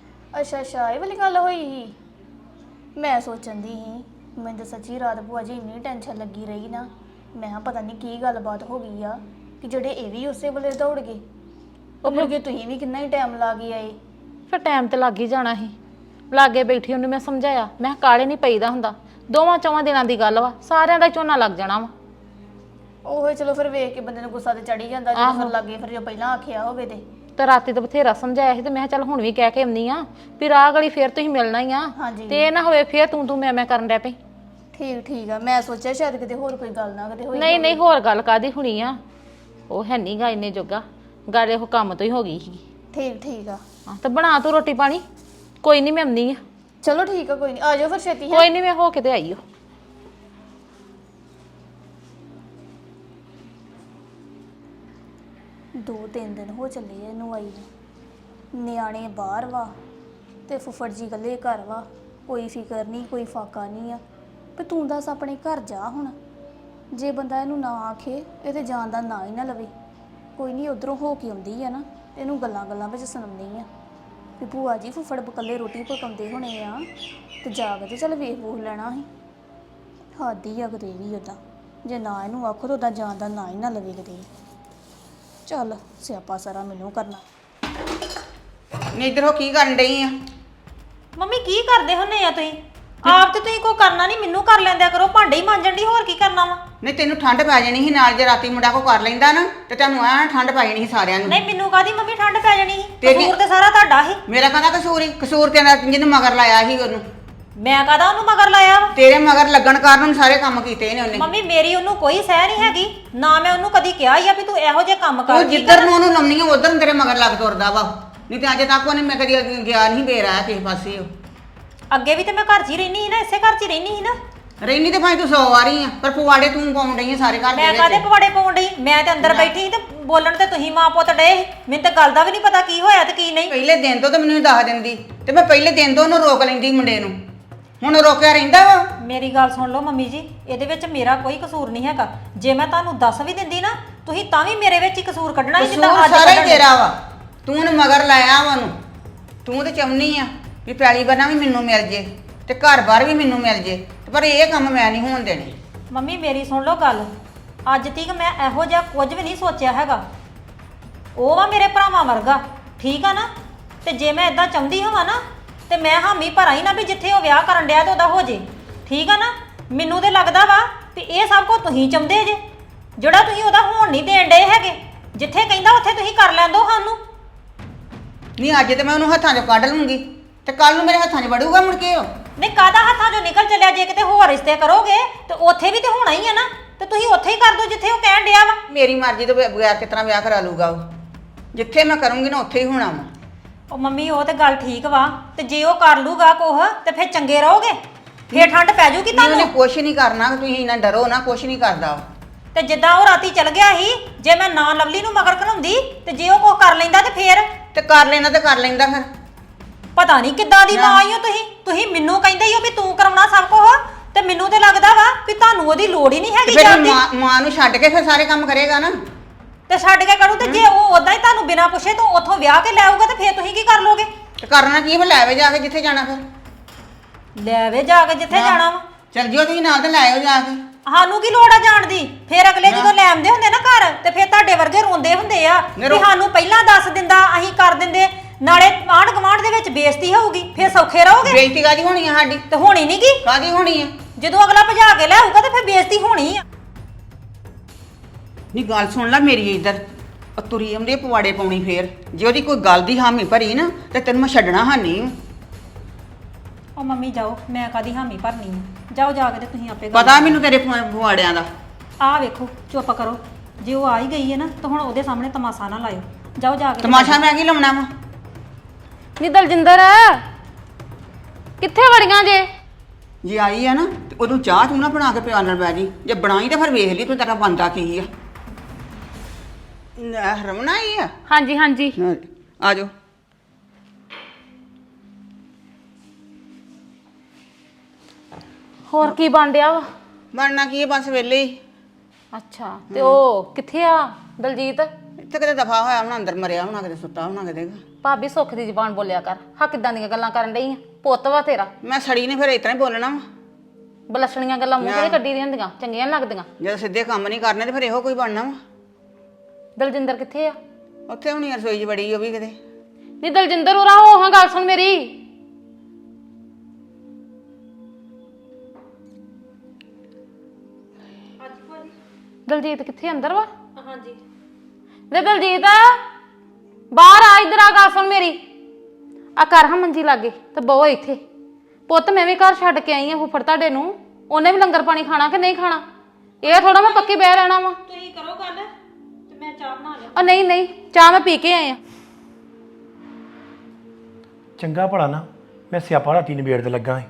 ਅੱਛਾ ਅੱਛਾ ਇਹ ਵਾਲੀ ਗੱਲ ਹੋਈ ਸੀ? ਮੈਂ ਸੋਚਣ ਦੀ ਸੀ ਮੈਨੂੰ ਤਾਂ ਸੱਚੀ ਰਾਤ ਭੂਆ ਜੀ ਇੰਨੀ ਟੈਨਸ਼ਨ ਲੱਗੀ ਰਹੀ ਨਾ। ਮੈਂ ਕਿਹਾ ਪਤਾ ਨਹੀਂ ਕੀ ਗੱਲਬਾਤ ਹੋ ਗਈ ਆ ਕਿ ਜਿਹੜੇ ਇਹ ਵੀ ਉਸੇ ਵੇਲੇ ਦੌੜ ਗਏ। ਉਹ ਮੁੜ ਕੇ ਤੁਸੀਂ ਵੀ ਕਿੰਨਾ ਹੀ ਟਾਈਮ ਲਾ ਕੇ ਆਏ। ਫਿਰ ਟਾਈਮ ਤੇ ਲੱਗ ਹੀ ਜਾਣਾ ਸੀ। ਲਾਗੇ ਬੈਠੀ ਉਹਨੂੰ ਮੈਂ ਸਮਝਾਇਆ ਮੈਂ ਕਿਹਾ ਕਾਲੇ ਨਹੀਂ ਪਈਦਾ ਹੁੰਦਾ। ਦੋਵਾਂ ਚੌਵਾਂ ਦਿਨਾਂ ਦੀ ਗੱਲ ਵਾ ਸਾਰਿਆਂ ਦਾ ਝੋਨਾ ਲੱਗ ਜਾਣਾ ਵਾ। ਉਹ ਚਲੋ ਫਿਰ ਵੇਖ ਕੇ ਬੰਦੇ ਨੂੰ ਗੁੱਸਾ ਤੇ ਚੜੀ ਜਾਂਦਾ ਜਦੋਂ ਫਿਰ ਲੱਗੇ ਫਿਰ ਜੋ ਪਹਿਲਾਂ ਆਖਿਆ ਹੋਵੇ ਤੇ। ਤੇ ਰਾਤੀ ਤਾਂ ਬਥੇਰਾ ਸਮਝਾਇਆ ਸੀ ਤੇ ਮੈਂ ਕਿਹਾ ਚੱਲ ਹੁਣ ਵੀ ਕਹਿ ਕੇ ਆਉਂਦੀ ਆ ਵੀ ਰਾਹ ਗਲੀ ਫੇਰ ਤੁਸੀਂ ਮਿਲਣਾ ਹੀ ਆ। ਹਾਂਜੀ। ਤੇ ਇਹ ਨਾ ਹੋਵੇ ਫੇਰ ਤੂੰ ਤੂੰ ਮੈਂ ਮੈਂ ਕਰਨ ਡੈ ਪਈ। ਠੀਕ ਠੀਕ ਆ ਮੈਂ ਸੋਚਿਆ ਸ਼ਾਇਦ ਕਿਤੇ ਹੋਰ ਕੋਈ ਗੱਲ ਨਾ ਕਿਤੇ ਹੋਈ ਨਹੀਂ ਨਹੀਂ ਹੋਰ ਗੱਲ ਕਾਦੀ ਹੋਣੀ ਆ। ਉਹ ਹੈ ਨਹੀਂ ਗਾ ਇੰਨੇ ਜੋਗਾ ਗੱਲ ਇਹੋ ਕੰਮ ਤੋਂ ਹੀ ਹੋ ਗਈ ਸੀ ਠੀਕ ਠੀਕ ਆ। ਹਾਂ ਤੇ ਬਣਾ ਤੂੰ ਰੋਟੀ ਪਾਣੀ ਕੋਈ ਨਹੀਂ ਮੈਂ ਆਉਂਦੀ ਆ। ਚਲੋ ਠੀਕ ਆ ਕੋਈ ਨਹੀਂ ਆ ਜਾਓ ਫਿਰ ਛੇਤੀ ਹੈ? ਕੋਈ ਨਹੀਂ ਮੈਂ ਹੋ ਕੇ ਤੇ ਆਈ ਓ ਦੋ ਤਿੰਨ ਦਿਨ ਹੋ ਚੱਲੇ ਆ ਇਹਨੂੰ ਆਈ ਨੂੰ। ਨਿਆਣੇ ਬਾਹਰ ਵਾ ਤੇ ਫੁੱਫੜ ਜੀ ਇਕੱਲੇ ਘਰ ਵਾ ਕੋਈ ਫਿਕਰ ਨਹੀਂ ਕੋਈ ਫਾਕਾ ਨਹੀਂ ਆ। ਵੀ ਤੂੰ ਦੱਸ ਆਪਣੇ ਘਰ ਜਾ ਹੁਣ। ਜੇ ਬੰਦਾ ਇਹਨੂੰ ਨਾ ਆਖੇ ਇਹ ਤੇ ਜਾਣ ਦਾ ਨਾਂ ਹੀ ਨਾ ਲਵੇ। ਕੋਈ ਨਹੀਂ ਉਧਰੋਂ ਹੋ ਕੇ ਆਉਂਦੀ ਆ ਨਾ ਤੇ ਇਹਨੂੰ ਗੱਲਾਂ ਗੱਲਾਂ ਵਿੱਚ ਸੁਣਾਉਂਦੀ ਆ। ਵੀ ਭੂਆ ਜੀ ਫੁੱਫੜ ਇਕੱਲੇ ਰੋਟੀ ਪਕਾਉਂਦੇ ਹੋਣੇ ਆ ਤੇ ਜਾ ਕੇ ਤੇ ਚੱਲ ਵੇਖ ਵੂਖ ਲੈਣਾ ਸੀ। ਹਾਦੀ ਆ ਕਿਤੇ ਵੀ ਉਦਾਂ ਜੇ ਨਾ ਇਹਨੂੰ ਆਖੋ ਤਾਂ ਉਦਾਂ ਜਾਣ ਦਾ ਨਾਂ ਹੀ ਨਾ ਲਵੇ ਕਿਤੇ। ਚੱਲ ਸਿਆਪਾ ਸਾਰਾ ਮੈਨੂੰ ਕਰਨਾ। ਨਹੀਂ ਇਧਰੋਂ ਕੀ ਕਰਨ ਡਈ ਆ? ਮੰਮੀ ਕੀ ਕਰਦੇ ਹੁੰਨੇ ਆ ਤੁਸੀਂ? ਆਪ ਤੇ ਤੁਸੀਂ ਕੋਈ ਕਰਨਾ ਨਹੀਂ ਮੈਨੂੰ ਕਰ ਲੈਂਦਿਆ ਕਰੋ ਭਾਂਡੇ ਹੀ ਮਾਂਜਣ ਦੀ ਹੋਰ ਕੀ ਕਰਨਾ ਵਾ? ਨਹੀਂ ਤੈਨੂੰ ਠੰਡ ਪੈ ਜਾਣੀ ਸੀ ਨਾਲ ਜੇ ਰਾਤੀ ਮੁੰਡਾ ਕੋ ਕਰ ਲੈਂਦਾ ਨਾ ਤੇ ਤੈਨੂੰ ਐ ਠੰਡ ਪੈ ਜਾਣੀ ਸੀ ਸਾਰਿਆਂ ਨੂੰ। ਨਹੀਂ ਮੈਨੂੰ ਕਾਦੀ ਮੰਮੀ ਠੰਡ ਪੈ ਜਾਣੀ ਸੀ? ਤੇਰੀ- ਕਸੂਰ ਤੇ ਸਾਰਾ ਤੁਹਾਡਾ ਹੀ ਮੇਰਾ ਕਹਿੰਦਾ ਕਸੂਰ ਹੀ ਕਸੂਰ ਤੇਰਾ ਜਿਹਨੂੰ ਮਗਰ ਲਾਇਆ ਸੀ ਉਹਨੂੰ। ਮੈਂ ਕਾਦਾ ਉਹਨੂੰ ਮਗਰ ਲਾਇਆ ਵਾ? ਤੇਰੇ ਮਗਰ ਲੱਗਣ ਕਾਰਨ ਉਹਨੇ ਸਾਰੇ ਕੰਮ ਕੀਤੇ ਨੇ ਉਹਨੇ। ਮੰਮੀ ਮੇਰੀ ਉਹਨੂੰ ਕੋਈ ਸਹਿ ਨਹੀਂ ਹੈਗੀ। ਨਾ ਮੈਂ ਉਹਨੂੰ ਕਦੀ ਕਿਹਾ ਹੀ ਆ ਵੀ ਤੂੰ ਇਹੋ ਜਿਹੇ ਕੰਮ ਕਰ ਜਿੱਧਰ ਨੂੰ? ਉਹਨੂੰ ਲਾਉਣੀ ਆ ਉਧਰ ਨੂੰ ਤੇਰੇ ਮਗਰ ਲੱਗ ਤੁਰਦਾ ਵਾ। ਨਹੀਂ ਤੇ ਅਜੇ ਤੱਕ ਉਹਨੇ ਮੈਂ ਕਦੀ ਗਿਆ ਨਹੀਂ ਬੇਰਾ ਕਿਸੇ ਪਾਸੇ ਉਹ। ਅੱਗੇ ਵੀ ਤੇ ਮੈਂ ਘਰ 'ਚ ਹੀ ਰਹਿਣੀ ਸੀ ਨਾ ਇਸੇ ਘਰ 'ਚ ਹੀ ਰਹਿਣੀ ਸੀ ਨਾ। ਰਹਿਨੀ ਤੇ ਭਾਈ ਤੂੰ 100 ਵਾਰੀ ਆ ਪਰ ਪਵਾੜੇ ਤੂੰ ਪਾਉਣ ਡਈ ਆ ਸਾਰੇ ਘਰ ਦੇ ਮੈਂ ਕਾਦੇ ਵਿੱਚ ਪਵਾੜੇ ਪਾਉਣ ਡਈ? ਮੈਂ ਤੇ ਅੰਦਰ ਬੈਠੀ ਸੀ ਤੇ ਬੋਲਣ ਤੇ ਤੁਸੀਂ ਮਾਂ ਪੁੱਤ ਡੇ ਮੈਨੂੰ ਤਾਂ ਗੱਲ ਦਾ ਵੀ ਨਹੀਂ ਪਤਾ ਕੀ ਹੋਇਆ ਤੇ ਕੀ ਨਹੀਂ। ਪਹਿਲੇ ਦਿਨ ਤੋਂ ਤਾਂ ਮੈਨੂੰ ਦੱਸ ਦਿੰਦੀ ਤੇ ਮੈਂ ਪਹਿਲੇ ਦਿਨ ਤੋਂ ਉਹਨੂੰ ਰੋਕ ਲੈਂਦੀ ਮੁੰਡੇ ਨੂੰ। ਹੁਣ ਰੋਕਿਆ ਰਹਿੰਦਾ ਵਾ? ਮੇਰੀ ਗੱਲ ਸੁਣ ਲਓ ਮੰਮੀ ਜੀ ਇਹਦੇ ਵਿੱਚ ਮੇਰਾ ਕੋਈ ਕਸੂਰ ਨਹੀਂ ਹੈਗਾ। ਜੇ ਮੈਂ ਤੁਹਾਨੂੰ ਦੱਸ ਵੀ ਦਿੰਦੀ ਨਾ ਤੁਸੀਂ ਤਾਂ ਵੀ ਮੇਰੇ ਵਿੱਚ ਹੀ ਕਸੂਰ ਕੱਢਣਾ ਸੀ ਜਿੱਦਾਂ ਕਸੂਰ ਅੱਜ ਸਾਰਾ ਹੀ ਕੱਢਣ। ਤੇਰਾ ਵਾ। ਤੂੰ ਉਹਨੂੰ ਮਗਰ ਲਾਇਆ ਵਾ ਉਹਨੂੰ। ਤੂੰ ਤੇ ਚਾਹੁੰਦੀ ਆ। ਵੀ ਪੈਲੀ ਬਣਾ ਵੀ ਮੈਨੂੰ ਮਿਲ ਜੇ ਤੇ ਘਰ-ਬਾਰ ਵੀ ਮੈਨੂੰ ਮਿਲ ਜੇ ਤੇ ਪਰ ਇਹ ਕੰਮ ਮੈਂ ਨਹੀਂ ਹੋਣ ਦੇਣੇ। ਮੰਮੀ ਮੇਰੀ ਸੁਣ ਲਓ ਗੱਲ। ਅੱਜ ਤੱਕ ਮੈਂ ਇਹੋ ਜਿਹਾ ਕੁਝ ਵੀ ਨਹੀਂ ਸੋਚਿਆ ਹੈਗਾ। ਉਹ ਵਾ ਮੇਰੇ ਭਰਾਵਾਂ ਵਰਗਾ ਠੀਕ ਆ ਨਾ? ਤੇ ਜੇ ਮੈਂ ਇਦਾਂ ਚਾਹੁੰਦੀ ਹੋਵਾਂ ਨਾ ਤੇ ਮੈਂ ਹਾਮੀ ਭਰਾਂ ਹੀ ਨਾ ਵੀ ਜਿੱਥੇ ਉਹ ਵਿਆਹ ਕਰਨ ਡਿਆ ਤੇ ਉਹਦਾ ਹੋ ਜੇ। ਠੀਕ ਆ ਨਾ? ਮੈਨੂੰ ਤੇ ਲੱਗਦਾ ਵਾ ਵੀ ਇਹ ਸਭ ਕੁਝ ਤੁਸੀਂ ਚਾਹੁੰਦੇ ਜੇ। ਜਿਹੜਾ ਤੁਸੀਂ ਉਹਦਾ ਹੋਣ ਨਹੀਂ ਦੇਣ ਡਏ ਹੈਗੇ ਜਿੱਥੇ ਕਹਿੰਦਾ ਉੱਥੇ ਤੁਸੀਂ ਕਰ ਲੈਂਦੋ ਸਾਨੂੰ। ਨਹੀਂ ਅੱਜ ਤੇ ਮੈਂ ਉਹਨੂੰ ਹੱਥਾਂ 'ਚੋਂ ਕੱਢ ਲੂੰਗੀ। ਤੇ ਕੱਲ ਨੂੰ ਮੇਰੇ ਹੱਥਾਂ 'ਚ ਵੜੂਗਾ ਮੁੜ ਕੇ ਉਹ? ਨਹੀਂ ਕਾਦਾ ਹੱਥਾਂ 'ਚੋਂ ਨਿਕਲ ਚੱਲਿਆ? ਜੇ ਕਿਤੇ ਹੋਰ ਰਿਸ਼ਤੇ ਕਰੋਗੇ ਤੇ ਉੱਥੇ ਵੀ ਤੇ ਹੋਣਾ ਹੀ ਆ ਨਾ। ਤੇ ਤੁਸੀਂ ਉੱਥੇ ਹੀ ਕਰ ਦਿਓ ਜਿੱਥੇ ਉਹ ਕਹਿਣ ਡਿਆ ਵਾ। ਮੇਰੀ ਮਰਜ਼ੀ ਤੋਂ ਬਗੈਰ ਕਿਤਨਾ ਵਿਆਹ ਕਰਾ ਲੂਗਾ ਉਹ। ਜਿੱਥੇ ਮੈਂ ਕਰੂੰਗੀ ਨਾ ਉੱਥੇ ਹੀ ਹੋਣਾ ਵਾ। ਉਹ ਮੰਮੀ ਉਹ ਤੇ ਗੱਲ ਠੀਕ ਵਾ। ਤੇ ਜੇ ਉਹ ਕਰ ਲੂਗਾ ਕੋਹ ਤੇ ਫਿਰ ਚੰਗੇ ਰਹੋਗੇ? ਫੇਰ ਠੰਡ ਪੈ ਜੂਗੀ ਨਹੀਂ ਉਹਨੇ ਤੁਹਾਨੂੰ ਕੁਛ ਨਹੀਂ ਕਰਨਾ ਤੁਸੀਂ ਇਹਨਾਂ ਡਰੋ ਨਾ ਕੁਛ ਨਹੀਂ ਕਰਦਾ ਉਹ। ਤੇ ਜਿੱਦਾਂ ਉਹ ਰਾਤੀ ਚਲ ਗਿਆ ਸੀ ਜੇ ਮੈਂ ਨਾ ਲਵਲੀ ਨੂੰ ਮਗਰ ਘਲਾਉਂਦੀ ਤੇ ਜੇ ਉਹ ਕੁਛ ਕਰ ਲੈਂਦਾ ਤੇ ਫੇਰ? ਤੇ ਕਰ ਲੈਂਦਾ ਤੇ ਕਰ ਲੈਂਦਾ ਫਿਰ। ਪਤਾ ਨਹੀਂ ਕਿੱਦਾਂ ਦੀ ਮਾਂ ਆਈ ਹੋ ਤੁਸੀਂ? ਤੁਸੀਂ ਮੈਨੂੰ ਕਹਿੰਦੇ ਹੋ ਵੀ ਤੂੰ ਕਰਾਉਣਾ ਸਭ ਕੁਝ ਤੇ ਮੈਨੂੰ ਤੇ ਲੱਗਦਾ ਵਾ ਵੀ ਤੁਹਾਨੂੰ ਉਹਦੀ ਲੋੜ ਹੀ ਨਹੀਂ ਤੇ ਹੈਗੀ ਫਿਰ ਜਾਂਦੀ। ਮਾਂ ਮਾਂ ਨੂੰ ਛੱਡ ਕੇ ਫਿਰ ਸਾਰੇ ਕੰਮ ਕਰੇਗਾ ਨਾ। ਤੇ ਛੱਡ ਕੇ ਕਰੂ ਤੇ ਜੇ ਉਹ ਉਦਾਂ ਹੀ ਤੁਹਾਨੂੰ ਬਿਨਾਂ ਪੁੱਛੇ ਤੋਂ ਉੱਥੋਂ ਵਿਆਹ ਕੇ ਲੈ ਆਊਗਾ ਤੇ ਫੇਰ ਤੁਸੀਂ ਕੀ ਕਰ ਲੋਗੇ? ਤੇ ਕਰਨਾ ਕੀ ਫਿਰ? ਲੈ ਵੇ ਜਾ ਕੇ ਜਿੱਥੇ ਜਾਣਾ ਫਿਰ। ਲੈ ਵੇ ਜਾ ਕੇ ਜਿੱਥੇ ਜਾਣਾ ਵਾ। ਚਲ ਜਿਓ ਤੁਸੀਂ ਨਾਲ ਤੇ ਲੈ ਆਇਓ ਜਾ ਕੇ। ਸਾਨੂੰ ਕੀ ਲੋੜ ਆ ਜਾਣ ਦੀ? ਫੇਰ ਅਗਲੇ ਜਦੋਂ ਲੈ ਆਉਂਦੇ ਹੁੰਦੇ ਨਾ ਘਰ ਤੇ ਫੇਰ ਤੁਹਾਡੇ ਵਰਗੇ ਰੋਂਦੇ ਹੁੰਦੇ ਆ ਵੀ ਨਿਰੋ- ਸਾਨੂੰ ਪਹਿਲਾਂ ਦੱਸ ਦਿੰਦਾ ਅਸੀਂ ਕਰ ਦਿੰਦੇ। ਨਾਲੇ ਆਂਢ ਗੁਆਂਢ ਦੇ ਵਿੱਚ ਬੇਇੱਜ਼ਤੀ ਹੋਊਗੀ ਫੇਰ ਸੌਖੇ ਰਹੋਗੇ? ਬੇਇੱਜ਼ਤੀ ਕਾਦੀ ਹੋਣੀ ਆ ਸਾਡੀ? ਤੇ ਹੋਣੀ ਨੀ ਗੀ? ਕਾਦੀ ਹੋਣੀ ਆ? ਜਦੋਂ ਅਗਲਾ ਭਜਾ ਕੇ ਲੈ ਆਊਗਾ ਤੇ ਫੇਰ ਬੇਇੱਜ਼ਤੀ ਹੋਣੀ ਆ। ਨਹੀਂ ਗੱਲ ਸੁਣ ਲੈ ਮੇਰੀ ਇੱਧਰ। ਉਹ ਤੁਰੀ ਆਉਂਦੀ ਪਵਾੜੇ ਪਾਉਣੀ ਫੇਰ। ਜੇ ਉਹਦੀ ਕੋਈ ਗੱਲ ਦੀ ਹਾਮੀ ਭਰੀ ਨਾ ਤੇ ਤੈਨੂੰ ਮੈਂ ਛੱਡਣਾ ਹਾਨੀ ਉਹ ਮੰਮੀ ਜਾਓ ਮੈਂ ਕਾਦੀ ਹਾਮੀ ਭਰਨੀ ਆ? ਜਾਓ ਜਾ ਕੇ ਤੇ ਤੁਸੀਂ ਆਪੇ ਗੱਲ ਪਤਾ ਮੈਨੂੰ ਤੇਰੇ ਪ- ਪਵਾੜਿਆਂ ਦਾ। ਆਹ ਵੇਖੋ ਚੁੱਪ ਕਰੋ। ਜੇ ਉਹ ਆ ਹੀ ਗਈ ਹੈ ਨਾ ਤਾਂ ਹੁਣ ਉਹਦੇ ਸਾਹਮਣੇ ਤਮਾਸ਼ਾ ਨਾ ਲਾਇਓ। ਜਾਓ ਜਾ ਕੇ ਤਮਾਸ਼ਾ ਮੈਂ ਕੀ ਲਾਉਣਾ ਵਾ? ਨੀ ਦਲਜਿੰਦਰ। ਕਿੱਥੇ ਵੜੀਆਂ ਜੇ? ਜੇ ਆਈ ਆ ਨਾ ਤੇ ਉਹਨੂੰ ਚਾਹ ਤੂੰ ਨਾ ਬਣਾ ਕੇ ਪਿਆ ਨਾਲ ਬੈ ਜੀ। ਜੇ ਬਣਾਈ ਤਾਂ ਫਿਰ ਵੇਖ ਲਈ ਤੂੰ ਤੇਰਾ ਬੰਦਾ ਕੀ ਆ। ਨਾ ਰਮਣਾ ਹੀ ਆ? ਹਾਂਜੀ ਹਾਂਜੀ। ਆ ਜਾਓ। ਹੋਰ ਕੀ ਬਣ ਡਿਆ ਵਾ? ਬਣਨਾ ਕੀ ਆ ਬਸ ਵੇਲੇ ਅੱਛਾ ਤੇ ਉਹ ਕਿੱਥੇ ਆ ਦਲਜੀਤ? ਇੱਥੇ ਕਿਤੇ ਦਫਾ ਹੋਇਆ ਹੁਣ ਅੰਦਰ ਮਰਿਆ ਹੋਣਾ ਕਿਤੇ ਸੁੱਤਾ ਹੋਣਾ ਕਿਤੇ ਭਾਬੀ ਸੁੱਖ ਦੀ ਜ਼ਬਾਨ ਬੋਲਿਆ ਕਰ ਹਾਂ ਕਿਦਾਂ ਦੀਆਂ ਗੱਲਾਂ ਕਰਨ ਡਈ ਆ? ਪੁੱਤ ਵਾ ਤੇਰਾ। ਮੈਂ ਸੜੀ ਨੇ ਫਿਰ ਇਤਨਾ ਹੀ ਬੋਲਣਾ ਵਾ। ਬਲਸ਼ਣੀਆਂ ਗੱਲਾਂ ਮੂੰਹ ਤੇ ਕੱਢੀ ਦੀਆਂ ਹੁੰਦੀਆਂ ਚੰਗੀਆਂ ਨੀ ਲੱਗਦੀਆਂ। ਜਦੋਂ ਸਿੱਧੇ ਕੰਮ ਨਹੀਂ ਕਰਨੇ ਤੇ ਫਿਰ ਇਹੋ ਕੋਈ ਬਣਨਾ ਵਾ। ਦਲਜਿੰਦਰ ਕਿੱਥੇ ਆ? ਉੱਥੇ ਹੁਣੀ ਰਸੋਈ 'ਚ ਬੜੀ ਉਹ ਵੀ ਕਿਤੇ। ਨੀ ਦਲਜਿੰਦਰ ਉਰਾ ਹੋ ਹਾਂ ਗੱਲ ਸੁਣ ਮੇਰੀ। ਦਲਜੀਤ ਕਿੱਥੇ ਅੰਦਰ ਵਾ? ਹਾਂਜੀ। ਵੇ ਦਲਜੀਤ ਬਾਹਰ ਆ ਇਧਰ ਆ ਗੱਲ ਸੁਣ ਮੇਰੀ। ਆ ਕਰ ਹਾਂ ਮੰਜੀ ਲਾਗੇ ਤੇ ਬਹੋ ਇੱਥੇ। ਪੁੱਤ ਮੈਂ ਵੀ ਘਰ ਛੱਡ ਕੇ ਆਈ ਆ ਫੁੱਫੜ ਤੁਹਾਡੇ ਨੂੰ। ਉਹਨੇ ਵੀ ਲੰਗਰ ਪਾਣੀ ਖਾਣਾ ਕਿ ਨਹੀਂ ਖਾਣਾ? ਇਹ ਥੋੜਾ ਮੈਂ ਪੱਕੀ ਬਹਿ ਰਹਿਣਾ ਵਾ। ਤੁਸੀਂ ਕਰੋ ਗੱਲ ਤੇ ਮੈਂ ਚਾਹ ਬਣਾ ਲਿਆ ਆ ਨਹੀਂ ਨਹੀਂ ਚਾਹ ਮੈਂ ਪੀ ਕੇ ਆਏ ਆ ਚੰਗਾ ਭਲਾ ਨਾ ਮੈਂ ਸਿਆਪਾ ਰਾਤੀ ਨਿਬੇੜ ਤੇ ਲੱਗਾ ਹਾਂ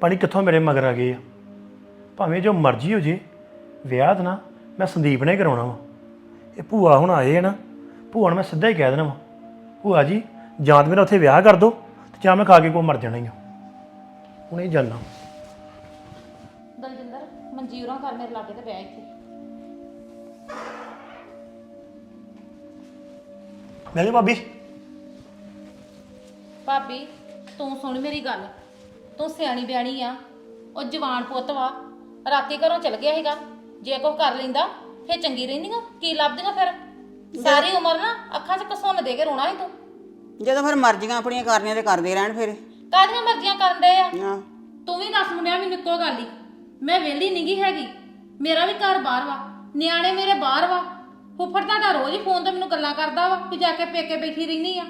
ਪਾਣੀ ਕਿੱਥੋਂ ਮੇਰੇ ਮਗਰ ਆ ਗਏ ਆ। ਭਾਵੇਂ ਜੋ ਮਰਜ਼ੀ ਹੋ ਜੇ ਵਿਆਹ ਤਾਂ ਨਾ ਮੈਂ ਸੰਦੀਪ ਨੇ ਕਰਾਉਣਾ ਵਾ। ਇਹ ਭੂਆ ਹੁਣ ਆਏ ਆ ਨਾ ਭੂਆ ਨੂੰ ਮੈਂ ਸਿੱਧਾ ਹੀ ਕਹਿ ਦੇਣਾ ਵਾ ਭੂਆ ਜੀ ਜਾਂ ਤਾਂ ਮੇਰਾ ਉੱਥੇ ਵਿਆਹ ਕਰ ਦੋ ਤੇ ਜਾਂ ਮੈਂ ਖਾ ਕੇ ਕੋ ਮਰ ਜਾਣਾ ਹੀ ਆ। ਹੁਣ ਇਹ ਜਾਣਾ ਦਲਜਿੰਦਰ ਮਨਜੀਰਾਂ ਕਰ ਮੇਰੇ ਲਾਗੇ ਤੇ ਬਹਿ ਇੱਥੇ। ਮੈਂ ਕਿਹਾ ਭਾਬੀ। ਭਾਬੀ ਤੂੰ ਸੁਣ ਮੇਰੀ ਗੱਲ। ਤੂੰ ਸਿਆਣੀ ਬਿਆਣੀ ਆ ਉਹ ਜਵਾਨ ਪੁੱਤ ਵਾ ਰਾਤੀ ਘਰੋਂ ਚਲ ਗਿਆ ਹੈਗਾ ਜੇ ਕੁਝ ਕਰ ਲੈਂਦਾ ਫੇਰ ਚੰਗੀ ਰਹਿੰਦੀਆਂ ਕੀ ਲੱਭਦੀਆਂ ਫਿਰ? ਸਾਰੀ ਉਮਰ ਨਾ ਅੱਖਾਂ 'ਚ ਕਸੁੰਨ ਦੇ ਕੇ ਰੋਣਾ ਸੀ ਤੂੰ। ਜਦੋਂ ਫਿਰ ਮਰਜ਼ੀਆਂ ਆਪਣੀਆਂ ਕਰਨੀਆਂ ਤੇ ਕਰਦੇ ਰਹਿਣ ਫਿਰ। ਕਾਹਦੀਆਂ ਮਰਜ਼ੀਆਂ ਡਏ ਆ? ਹਾਂ ਤੂੰ ਵੀ ਦੱਸ ਮੁੰਡਿਆ ਮੈਨੂੰ ਇੱਕੋ ਗੱਲ ਹੀ ਮੈਂ ਵਿਹਲੀ ਨਹੀਂਗੀ ਹੈਗੀ। ਮੇਰਾ ਵੀ ਘਰ ਬਾਹਰ ਵਾ। ਨਿਆਣੇ ਮੇਰੇ ਬਾਹਰ ਵਾ। ਫੁੱਫੜ ਤੁਹਾਡਾ ਰੋਜ਼ ਹੀ ਫੋਨ ਤੇ ਮੈਨੂੰ ਗੱਲਾਂ ਕਰਦਾ ਵਾ ਕਿ ਜਾ ਕੇ ਪੇਕੇ ਬੈਠੀ ਰਹਿਨੀ ਆ।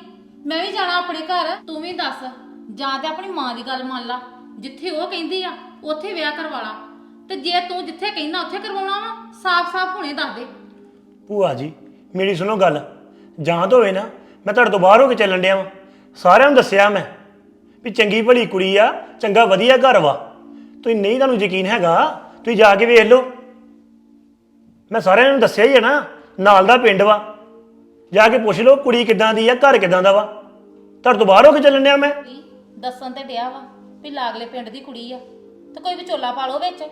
ਮੈਂ ਵੀ ਜਾਣਾ ਆਪਣੇ ਘਰ। ਤੂੰ ਵੀ ਦੱਸ ਜਾਂ ਤੇ ਆਪਣੀ ਮਾਂ ਦੀ ਗੱਲ ਮੰਨ ਲਾ। ਜਿੱਥੇ ਉਹ ਕਹਿੰਦੀ ਆ ਉੱਥੇ ਵਿਆਹ ਕਰਵਾ ਲਾ। ਤੇ ਜੇ ਤੂੰ ਜਿੱਥੇ ਕਹਿੰਦਾ ਉੱਥੇ ਕਰਵਾਉਣਾ ਵਾ। ਸਾਫ਼-ਸਾਫ਼ ਹੁਣੇ ਦੱਸ ਦੇ। ਭੂਆ ਜੀ ਮੇਰੀ ਸੁਣੋ ਗੱਲ। ਜਾਂ ਤਾਂ ਹੋਵੇ ਨਾ ਮੈਂ ਤੁਹਾਡੇ ਤੋਂ ਬਾਹਰ ਹੋ ਕੇ ਚੱਲਣ ਡਿਆ ਵਾਂ। ਸਾਰਿਆਂ ਨੂੰ ਦੱਸਿਆ ਮੈਂ ਵੀ ਚੰਗੀ ਭਲੀ ਕੁੜੀ ਆ ਚੰਗਾ ਵਧੀਆ ਘਰ ਵਾ। ਤੁਸੀਂ ਨਹੀਂ ਤੁਹਾਨੂੰ ਯਕੀਨ ਹੈਗਾ ਤੁਸੀਂ ਜਾ ਕੇ ਵੇਖ ਲਓ। ਮੈਂ ਸਾਰਿਆਂ ਨੂੰ ਦੱਸਿਆ ਹੀ ਹੈ ਨਾ ਨਾਲ ਦਾ ਪਿੰਡ ਵਾ। ਜਾ ਕੇ ਪੁੱਛ ਲਓ ਕੁੜੀ ਕਿੱਦਾਂ ਦੀ ਆ ਘਰ ਕਿੱਦਾਂ ਦਾ ਵਾ। ਤੁਹਾਡੇ ਤੋਂ ਬਾਹਰ ਹੋ ਕੇ ਚੱਲਣ ਡਿਆ ਮੈਂ। ਕੀ ਦੱਸਣ ਤੇ ਡਿਆ ਵਾ ਵੀ ਲਾਗਲੇ ਪਿੰਡ ਦੀ ਕੁੜੀ ਆ ਤੇ ਕੋਈ ਵਿਚੋਲਾ ਪਾ ਲਓ ਵਿੱਚ।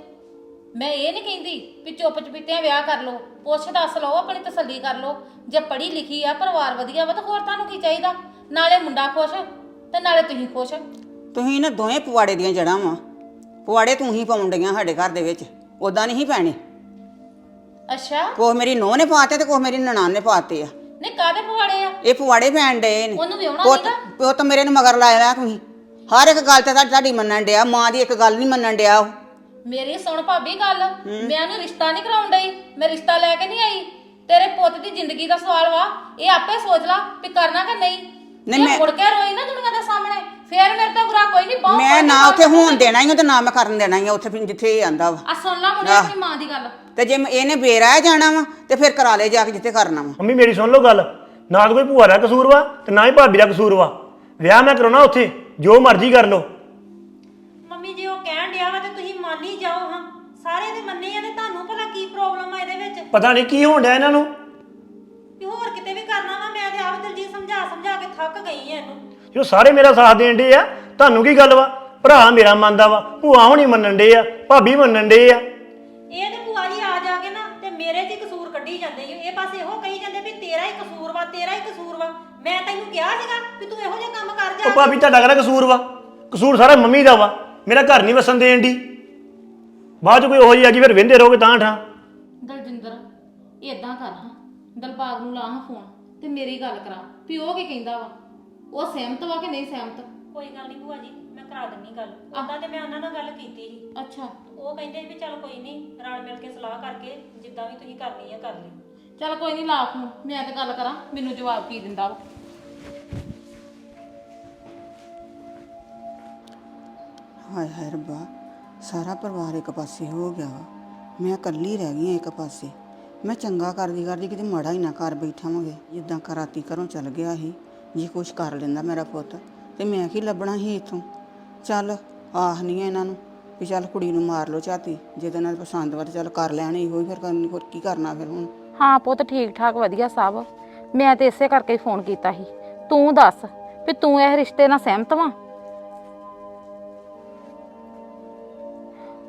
ਮੈਂ ਇਹ ਨਹੀਂ ਕਹਿੰਦੀ ਵੀ ਚੁੱਪ ਚਪੀਤਿਆਂ ਵਿਆਹ ਕਰ ਲਓ ਪੁੱਛ ਦੱਸ ਲਓ ਆਪਣੀ ਤਸੱਲੀ ਕਰ ਲਓ। ਜੇ ਪੜ੍ਹੀ ਲਿਖੀ ਆ ਪਰਿਵਾਰ ਵਧੀਆ ਵਾ ਤਾਂ ਹੋਰ ਤੁਹਾਨੂੰ ਕੀ ਚਾਹੀਦਾ? ਨਾਲੇ ਮੁੰਡਾ ਖੁਸ਼ ਤੇ ਨਾਲੇ ਤੁਸੀਂ ਖੁਸ਼। ਤੁਸੀਂ ਨਾ ਦੋਵੇਂ ਪੁਆੜੇ ਦੀਆਂ ਜੜਾਂ ਵਾ। ਪੁਆੜੇ ਤੂੰ ਹੀ ਪਾਉਣ ਡਈਆਂ ਸਾਡੇ ਘਰ ਦੇ ਵਿੱਚ ਉਦਾਂ ਨਹੀਂ ਪੈਣੇ। ਅੱਛਾ। ਕੋਹ ਮੇਰੀ ਨੂੰਹ ਨੇ ਪਾਤੇ ਤੇ ਕੋਹ ਮੇਰੀ ਨਨਾਣ ਨੇ ਪਾਤੇ ਆ। ਨੇ ਕਾਦੇ ਪਵਾੜੇ ਆ? ਇਹ ਪੁਆੜੇ ਪੈਣ ਡਏ ਨੇ। ਉਹਨੂੰ ਵਿਆਹੁਣਾ ਪੁੱਤ? ਪੁੱਤ ਮੇਰੇ ਨੂੰ ਮਗਰ ਲਾਇਆ ਹੋਇਆ ਤੁਸੀਂ। ਹਰ ਇੱਕ ਗੱਲ ਤੇ ਤੁਹਾਡੀ- ਤੁਹਾਡੀ ਮੰਨਣ ਡਿਆ ਮਾਂ ਦੀ ਇੱਕ ਗੱਲ ਨਹੀਂ ਮੰਨਣ ਡਿਆ ਉਹ। ਮੇਰੀ ਸੁਣ ਭਾਬੀ ਗੱਲ। ਮੈਂ ਉਹਨੂੰ ਰਿਸ਼ਤਾ ਨਹੀਂ ਕਰਾਉਣ ਡਈ। ਮੈਂ ਰਿਸ਼ਤਾ ਲੈ ਕੇ ਨਹੀਂ ਆਈ। ਤੇਰੇ ਪੁੱਤ ਦੀ ਜ਼ਿੰਦਗੀ ਦਾ ਸਵਾਲ ਵਾ। ਇਹ ਆਪੇ ਸੋਚ ਲਾ ਵੀ ਕਰਨਾ ਕਿ ਨਹੀਂ। ਨਹੀਂ, ਜੇ ਮੈਂ- ਮੁੜ ਕੇ ਰੋਈ ਨਾ ਦੁਨੀਆ ਦੇ ਸਾਹਮਣੇ। ਫੇਰ ਮੇਰੇ ਤੋਂ ਬੁਰਾ ਕੋਈ ਨਹੀਂ ਬਹੁਤ ਮੈਂ ਨਾ ਉੱਥੇ ਹੋਣ ਦੇਣਾ ਹੀ ਉਹ ਤੇ ਨਾ ਮੈਂ ਕਰਨ ਦੇਣਾ ਹੀ ਉੱਥੇ ਵੀ ਜਿੱਥੇ ਇਹ ਆਂਦਾ ਵਾ। ਆ ਸੁਣ ਲਾ ਮੁੰਡੇ ਆਪਣੀ ਮਾਂ ਦੀ ਗੱਲ। ਤੇ ਜੇ ਇਹਨੇ ਬੇਰਾਹ ਜਾਣਾ ਵਾ ਤੇ ਫਿਰ ਕਰਾ ਲੈ ਜਾ ਕੇ ਜਿੱਥੇ ਕਰਨਾ ਵਾ। ਮੰਮੀ ਮੇਰੀ ਸੁਣ ਲਓ ਗੱਲ। ਨਾ ਤਾਂ ਕੋਈ ਭੂਆ ਦਾ ਕਸੂਰ ਵਾ ਤੇ ਨਾ ਹੀ ਭਾਬੀ ਦਾ ਕਸੂਰ ਵਾ। ਵਿਆਹ ਮੈਂ ਕਰਾਉਣਾ ਉੱਥੇ। ਜੋ ਮਰਜ਼ੀ ਕਰ ਲਓ। ਪਤਾ ਨਹੀਂ ਕੀ ਹੋਣ ਡਿਆ ਇਹਨਾਂ ਨੂੰ। ਵੀ ਹੋਰ ਕਿਤੇ ਵੀ ਕਰਨਾ ਵਾ ਮੈਂ ਤੇ ਆਪ ਦਿਲਜੀਤ ਸਮਝਾ ਸਮਝਾ ਕੇ ਥੱਕ ਗਈ ਐ ਇਹਨੂੰ। ਜੋ ਸਾਰੇ ਮੇਰਾ ਸਾਥ ਦੇਣ ਡੇ ਆ ਤੁਹਾਨੂੰ ਕੀ ਗੱਲ ਵਾ? ਭਰਾ ਮੇਰਾ ਮੰਨਦਾ ਵਾ ਭੂਆ ਹੁਣੀ ਮੰਨਣ ਡੇ ਆ ਭਾਬੀ ਮੰਨਣ ਡੇ ਆ। ਇਹ ਤੇ ਭੂਆ ਜੀ ਆ ਜਾ ਕੇ ਨਾ ਤੇ ਮੇਰੇ 'ਚ ਹੀ ਕਸੂਰ ਕੱਢੀ ਜਾਂਦੇ ਈ। ਇਹ ਬਸ ਇਹੋ ਕਹੀ ਜਾਂਦੇ ਵੀ ਤੇਰਾ ਹੀ ਕਸੂਰ ਵਾ ਤੇਰਾ ਹੀ ਕਸੂਰ ਵਾ। ਮੈਂ ਤੈਨੂੰ ਕਿਹਾ ਸੀਗਾ ਵੀ ਤੂੰ ਇਹੋ ਜਿਹਾ ਕੰਮ ਕਰ ਉਹ ਜਾ ਭਾਬੀ ਤੁਹਾਡਾ ਕਿਹੜਾ ਕਸੂਰ ਵਾ? ਕਸੂਰ ਸਾਰਾ ਮੰਮੀ ਦਾ ਵਾ। ਮੇਰਾ ਘਰ ਨਹੀਂ ਵਸਣ ਦੇਣ ਦੀ ਬਾਅਦ ਚ ਕੋਈ ਉਹੋ ਆ ਗਈ ਫਿਰ ਵਹਿੰਦੇ ਰਹੋਗੇ ਤਾਂ ਠਾਂ। ਇਦਾਂ ਕਰ ਹਾਂ ਦਲਬਾਗ ਨੂੰ ਲਾ ਹਾਂ ਫੋਨ ਤੇ ਮੇਰੀ ਗੱਲ ਕਰਾ ਵੀ ਉਹ ਕੀ ਕਹਿੰਦਾ ਵਾ? ਉਹ ਸਹਿਮਤ ਵਾ ਕਿ ਨਹੀਂ ਸਹਿਮਤ? ਕੋਈ ਗੱਲ ਨਹੀਂ ਭੂਆ ਜੀ ਮੈਂ ਕਰਾ ਦਿੰਨੀ ਗੱਲ। ਉਦਾਂ ਤੇ ਮੈਂ ਉਹਨਾਂ ਨਾਲ ਗੱਲ ਕੀਤੀ ਸੀ। ਅੱਛਾ। ਉਹ ਕਹਿੰਦੇ ਵੀ ਚੱਲ ਕੋਈ ਨਹੀਂ ਰਲ ਮਿਲ ਕੇ ਸਲਾਹ ਕਰਕੇ ਜਿੱਦਾਂ ਵੀ ਤੁਸੀਂ ਕਰਨੀ ਆ ਕਰ ਲਿਓ। ਚੱਲ ਕੋਈ ਨਹੀਂ ਲਾ ਫੋਨ ਮੈਂ ਤੇ ਗੱਲ ਕਰਾਂ ਮੈਨੂੰ ਜਵਾਬ ਕੀ ਦਿੰਦਾ ਵਾ? ਹਾਏ ਹਾਏ ਰੱਬਾ ਸਾਰਾ ਪਰਿਵਾਰ ਇੱਕ ਪਾਸੇ ਹੋ ਗਿਆ ਵਾ। ਮੈਂ ਇਕੱਲੀ ਰਹਿ ਗਈ ਹਾਂ ਇੱਕ ਪਾਸੇ। ਮੈਂ ਚੰਗਾ ਕਰਦੀ ਕਰਦੀ ਕਿਤੇ ਮਾੜਾ ਹੀ ਨਾ ਕਰ ਬੈਠਾਵਾਂਗੇ ਜਿੱਦਾਂ ਕਰਾਤੀ ਘਰੋਂ ਚੱਲ ਗਿਆ ਸੀ, ਜੇ ਕੁਛ ਕਰ ਲੈਂਦਾ ਮੇਰਾ ਪੁੱਤ। ਤੇ ਮੈਂ ਕੀ ਲੱਭਣਾ ਸੀ ਇੱਥੋਂ? ਚੱਲ ਆਖ ਨਹੀਂ ਆ ਇਹਨਾਂ ਨੂੰ ਵੀ ਚੱਲ ਕੁੜੀ ਨੂੰ ਮਾਰ ਲਓ ਝਾਤੀ। ਜਿਹਦੇ ਨਾਲ ਪਸੰਦ ਵਾ ਚੱਲ ਕਰ ਲੈਣ ਇਹੋ ਹੀ, ਫਿਰ ਕਰਨੀ ਹੋਰ ਕੀ ਕਰਨਾ ਫਿਰ ਹੁਣ? ਹਾਂ ਪੁੱਤ ਠੀਕ ਠਾਕ ਵਧੀਆ ਸਭ। ਮੈਂ ਤੇ ਇਸੇ ਕਰਕੇ ਹੀ ਫੋਨ ਕੀਤਾ ਸੀ। ਤੂੰ ਦੱਸ ਵੀ ਤੂੰ ਇਹ ਰਿਸ਼ਤੇ ਨਾਲ ਸਹਿਮਤ ਵਾਂ?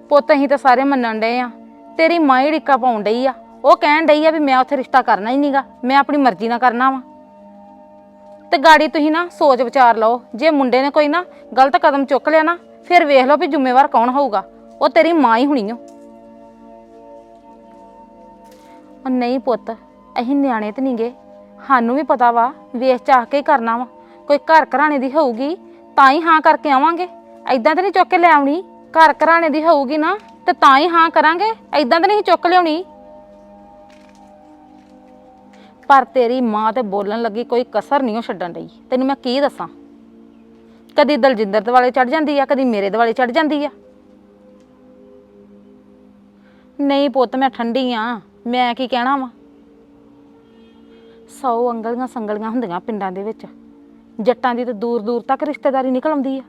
ਪੁੱਤ, ਅਸੀਂ ਤਾਂ ਸਾਰੇ ਮੰਨਣ ਡਏ ਆ। ਤੇਰੀ ਮਾਂ ਹੀ ੜਿੱਕਾ ਪਾਉਣ ਡਈ ਆ। ਉਹ ਕਹਿਣ ਡਈ ਆ ਵੀ ਮੈਂ ਉੱਥੇ ਰਿਸ਼ਤਾ ਕਰਨਾ ਹੀ ਨਹੀਂਗਾ ਮੈਂ ਆਪਣੀ ਮਰਜ਼ੀ ਨਾਲ ਕਰਨਾ ਵਾ। ਤੇ ਗਾੜੀ ਤੁਸੀਂ ਨਾ ਸੋਚ ਵਿਚਾਰ ਲਓ, ਜੇ ਮੁੰਡੇ ਨੇ ਕੋਈ ਨਾ ਗਲਤ ਕਦਮ ਚੁੱਕ ਲਿਆ ਨਾ, ਫਿਰ ਵੇਖ ਲਓ ਵੀ ਜ਼ਿੰਮੇਵਾਰ ਕੌਣ ਹੋਊਗਾ, ਉਹ ਤੇਰੀ ਮਾਂ ਹੀ ਹੋਣੀ ਓ। ਉਹ ਨਹੀਂ ਪੁੱਤ, ਅਸੀਂ ਨਿਆਣੇ ਤੇ ਨਹੀਂ ਗਏ ਸਾਨੂੰ ਵੀ ਪਤਾ ਵਾ, ਵੇਖ ਚਾਹ ਕੇ ਹੀ ਕਰਨਾ ਵਾ, ਕੋਈ ਘਰ ਘਰਾਣੇ ਦੀ ਹੋਊਗੀ, ਤਾਂ ਹੀ ਹਾਂ ਕਰਕੇ ਆਵਾਂਗੇ ਐਦਾਂ ਤਾਂ ਨਹੀਂ ਚੁੱਕ ਕੇ ਲੈ ਆਉਣੀ, ਘਰ ਘਰਾਣੇ ਦੀ ਹੋਊਗੀ ਨਾ, ਤੇ ਤਾਂ ਹੀ ਹਾਂ ਕਰਾਂਗੇ ਐਦਾਂ ਤਾਂ ਨਹੀਂ ਚੁੱਕ ਲਿਆਉਣੀ। ਪਰ ਤੇਰੀ ਮਾਂ ਤੇ ਬੋਲਣ ਲੱਗੀ ਕੋਈ ਕਸਰ ਨਹੀਂ ਉਹ ਛੱਡਣ ਰਹੀ ਤੈਨੂੰ ਮੈਂ ਕੀ ਦੱਸਾਂ? ਕਦੀ ਦਲਜਿੰਦਰ ਦੇ ਵਾਲੇ ਚੜ ਜਾਂਦੀ ਆ, ਕਦੀ ਮੇਰੇ ਦੇ ਵਾਲੇ ਚੜ ਜਾਂਦੀ ਆ। ਨਹੀਂ ਪੁੱਤ, ਮੈਂ ਠੰਡੀ ਆ, ਮੈਂ ਕੀ ਕਹਿਣਾ ਵਾ? ਸੌ ਅੰਗਲੀਆਂ ਸੰਗਲੀਆਂ ਹੁੰਦੀਆਂ ਪਿੰਡਾਂ ਦੇ ਵਿੱਚ। ਜੱਟਾਂ ਦੀ ਤਾਂ ਦੂਰ ਦੂਰ ਤੱਕ ਰਿਸ਼ਤੇਦਾਰੀ ਨਿਕਲ ਆਉਂਦੀ ਆ।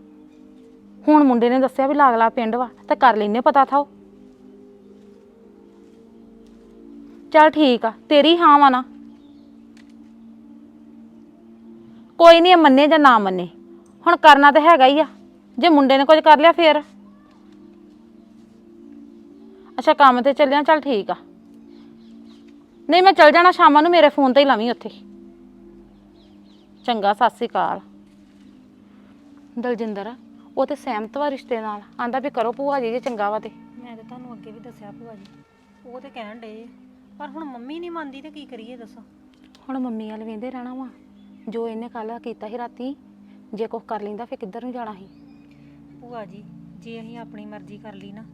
ਹੁਣ ਮੁੰਡੇ ਨੇ ਦੱਸਿਆ ਵੀ ਲਾਗਲਾ ਪਿੰਡ ਵਾ, ਤੇ ਕਰ ਲੈਨੇ ਪਤਾ ਥਾਓ। ਚੱਲ ਠੀਕ ਆ, ਤੇਰੀ ਹਾਂ ਵਾ ਨਾ। ਕੋਈ ਨਹੀਂ ਮੰਨੇ ਜਾਂ ਨਾ ਮੰਨੇ। ਹੁਣ ਕਰਨਾ ਤਾਂ ਹੈਗਾ ਹੀ ਆ। ਜੇ ਮੁੰਡੇ ਨੇ ਕੁਝ ਕਰ ਲਿਆ ਫੇਰ। ਅੱਛਾ ਕੰਮ ਤੇ ਚੱਲਿਆ ਚੱਲ ਠੀਕ ਆ। ਨਹੀਂ ਮੈਂ ਚੱਲ ਜਾਣਾ ਸ਼ਾਮਾਂ ਨੂੰ ਮੇਰੇ ਫੋਨ ਤੇ ਹੀ ਲਾਵੀਂ ਉੱਥੇ। ਚੰਗਾ ਸਤਿ ਸ੍ਰੀ ਅਕਾਲ। ਦਲਜਿੰਦਰ ਉਹ ਤੇ ਸਹਿਮਤ ਵਾ ਰਿਸ਼ਤੇ ਨਾਲ। ਆਂਦਾ ਵੀ ਕਰੋ ਭੂਆ ਜੀ ਜੇ ਚੰਗਾ ਵਾ ਤੇ। ਮੈਂ ਤਾਂ ਤੁਹਾਨੂੰ ਅੱਗੇ ਵੀ ਦੱਸਿਆ ਭੂਆ ਜੀ। ਉਹ ਤੇ ਕਹਿਣ ਡੇ ਪਰ ਹੁਣ ਮੰਮੀ ਨਹੀਂ ਮੰਨਦੀ ਤੇ ਕੀ ਕਰੀਏ ਦੱਸੋ। ਹੁਣ ਮੰਮੀ ਵਾਲ ਵੇਂਦੇ ਰਹਿਣਾ ਵਾ। ਜੋ ਇਹਨੇ ਕੱਲ ਕੀਤਾ ਸੀ ਰਾਤੀ ਜੇ ਕੁਝ ਕਰ ਲੈਂਦਾ ਫੇਰ ਕਿੱਧਰ ਨੂੰ ਜਾਣਾ ਸੀ? ਭੂਆ ਜੀ ਜੇ ਅਸੀਂ ਆਪਣੀ ਮਰਜ਼ੀ ਕਰ ਲਈ ਨਾ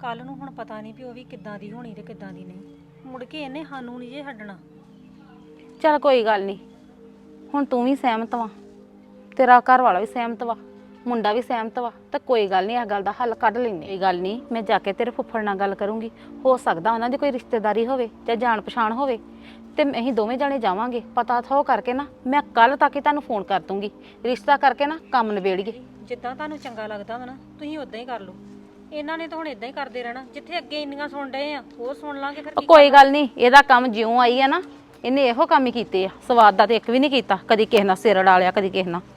ਕੱਲ ਨੂੰ ਹੁਣ ਪਤਾ ਨਹੀਂ ਵੀ ਉਹ ਵੀ ਕਿੱਦਾਂ ਦੀ ਹੋਣੀ ਤੇ ਕਿੱਦਾਂ ਦੀ ਨਹੀਂ। ਮੁੜ ਕੇ ਇਹਨੇ ਸਾਨੂੰ ਨਹੀਂ ਜੇ ਛੱਡਣਾ। ਚਲ ਕੋਈ ਗੱਲ ਨਹੀਂ ਹੁਣ ਤੂੰ ਵੀ ਸਹਿਮਤ ਵਾ ਤੇਰਾ ਘਰ ਵਾਲਾ ਵੀ ਸਹਿਮਤ ਵਾ ਮੁੰਡਾ ਵੀ ਸਹਿਮਤ ਵਾ ਤਾਂ ਕੋਈ ਗੱਲ ਨਹੀਂ ਇਹ ਗੱਲ ਦਾ ਹੱਲ ਕੱਢ ਲੈਂਦੇ ਇਹ ਗੱਲ ਨਹੀਂ ਮੈਂ ਜਾ ਕੇ ਤੇਰੇ ਫੁੱਫੜ ਨਾਲ ਗੱਲ ਕਰੂੰਗੀ ਹੋ ਸਕਦਾ ਉਹਨਾਂ ਦੀ ਕੋਈ ਰਿਸ਼ਤੇਦਾਰੀ ਹੋਵੇ ਜਾਂ ਜਾਣ ਪਛਾਣ ਹੋਵੇ ਤੇ ਅਸੀਂ ਦੋਵੇਂ ਜਾਣੇ ਜਾਵਾਂਗੇ। ਪਤਾ ਥੋ ਕਰਕੇ ਨਾ ਮੈਂ ਕੱਲ ਤੱਕ ਹੀ ਤੁਹਾਨੂੰ ਫੋਨ ਕਰ ਦੂੰਗੀ। ਰਿਸ਼ਤਾ ਕਰਕੇ ਨਾ ਕੰਮ ਨਿਬੇੜੀਏ। ਜਿੱਦਾਂ ਤੁਹਾਨੂੰ ਚੰਗਾ ਲੱਗਦਾ ਵਾ ਨਾ ਤੁਸੀਂ ਉਦਾਂ ਹੀ ਕਰ ਲਓ। ਇਹਨਾਂ ਨੇ ਤਾਂ ਹੁਣ ਇਦਾਂ ਹੀ ਕਰਦੇ ਰਹਿਣਾ ਜਿੱਥੇ ਅੱਗੇ ਇੰਨੀਆਂ ਸੁਣ ਡਏ ਆ ਹੋਰ ਸੁਣ ਲਾਂਗੇ ਫਿਰ ਉਹ ਕੋਈ ਗੱਲ ਨਹੀਂ ਇਹਦਾ ਕੰਮ ਜਿਉਂ ਆਈ ਆ ਨਾ ਇਹਨੇ ਇਹੋ ਕੰਮ ਹੀ ਕੀਤੇ ਆ। ਸਵਾਦ ਦਾ ਤੇ ਇੱਕ ਵੀ ਨਹੀਂ ਕੀਤਾ ਕਦੀ ਕਿਸੇ ਨਾਲ ਸਿਰ ਡਾਲਿਆ ਕਦੀ ਕਿਸੇ ਨਾਲ।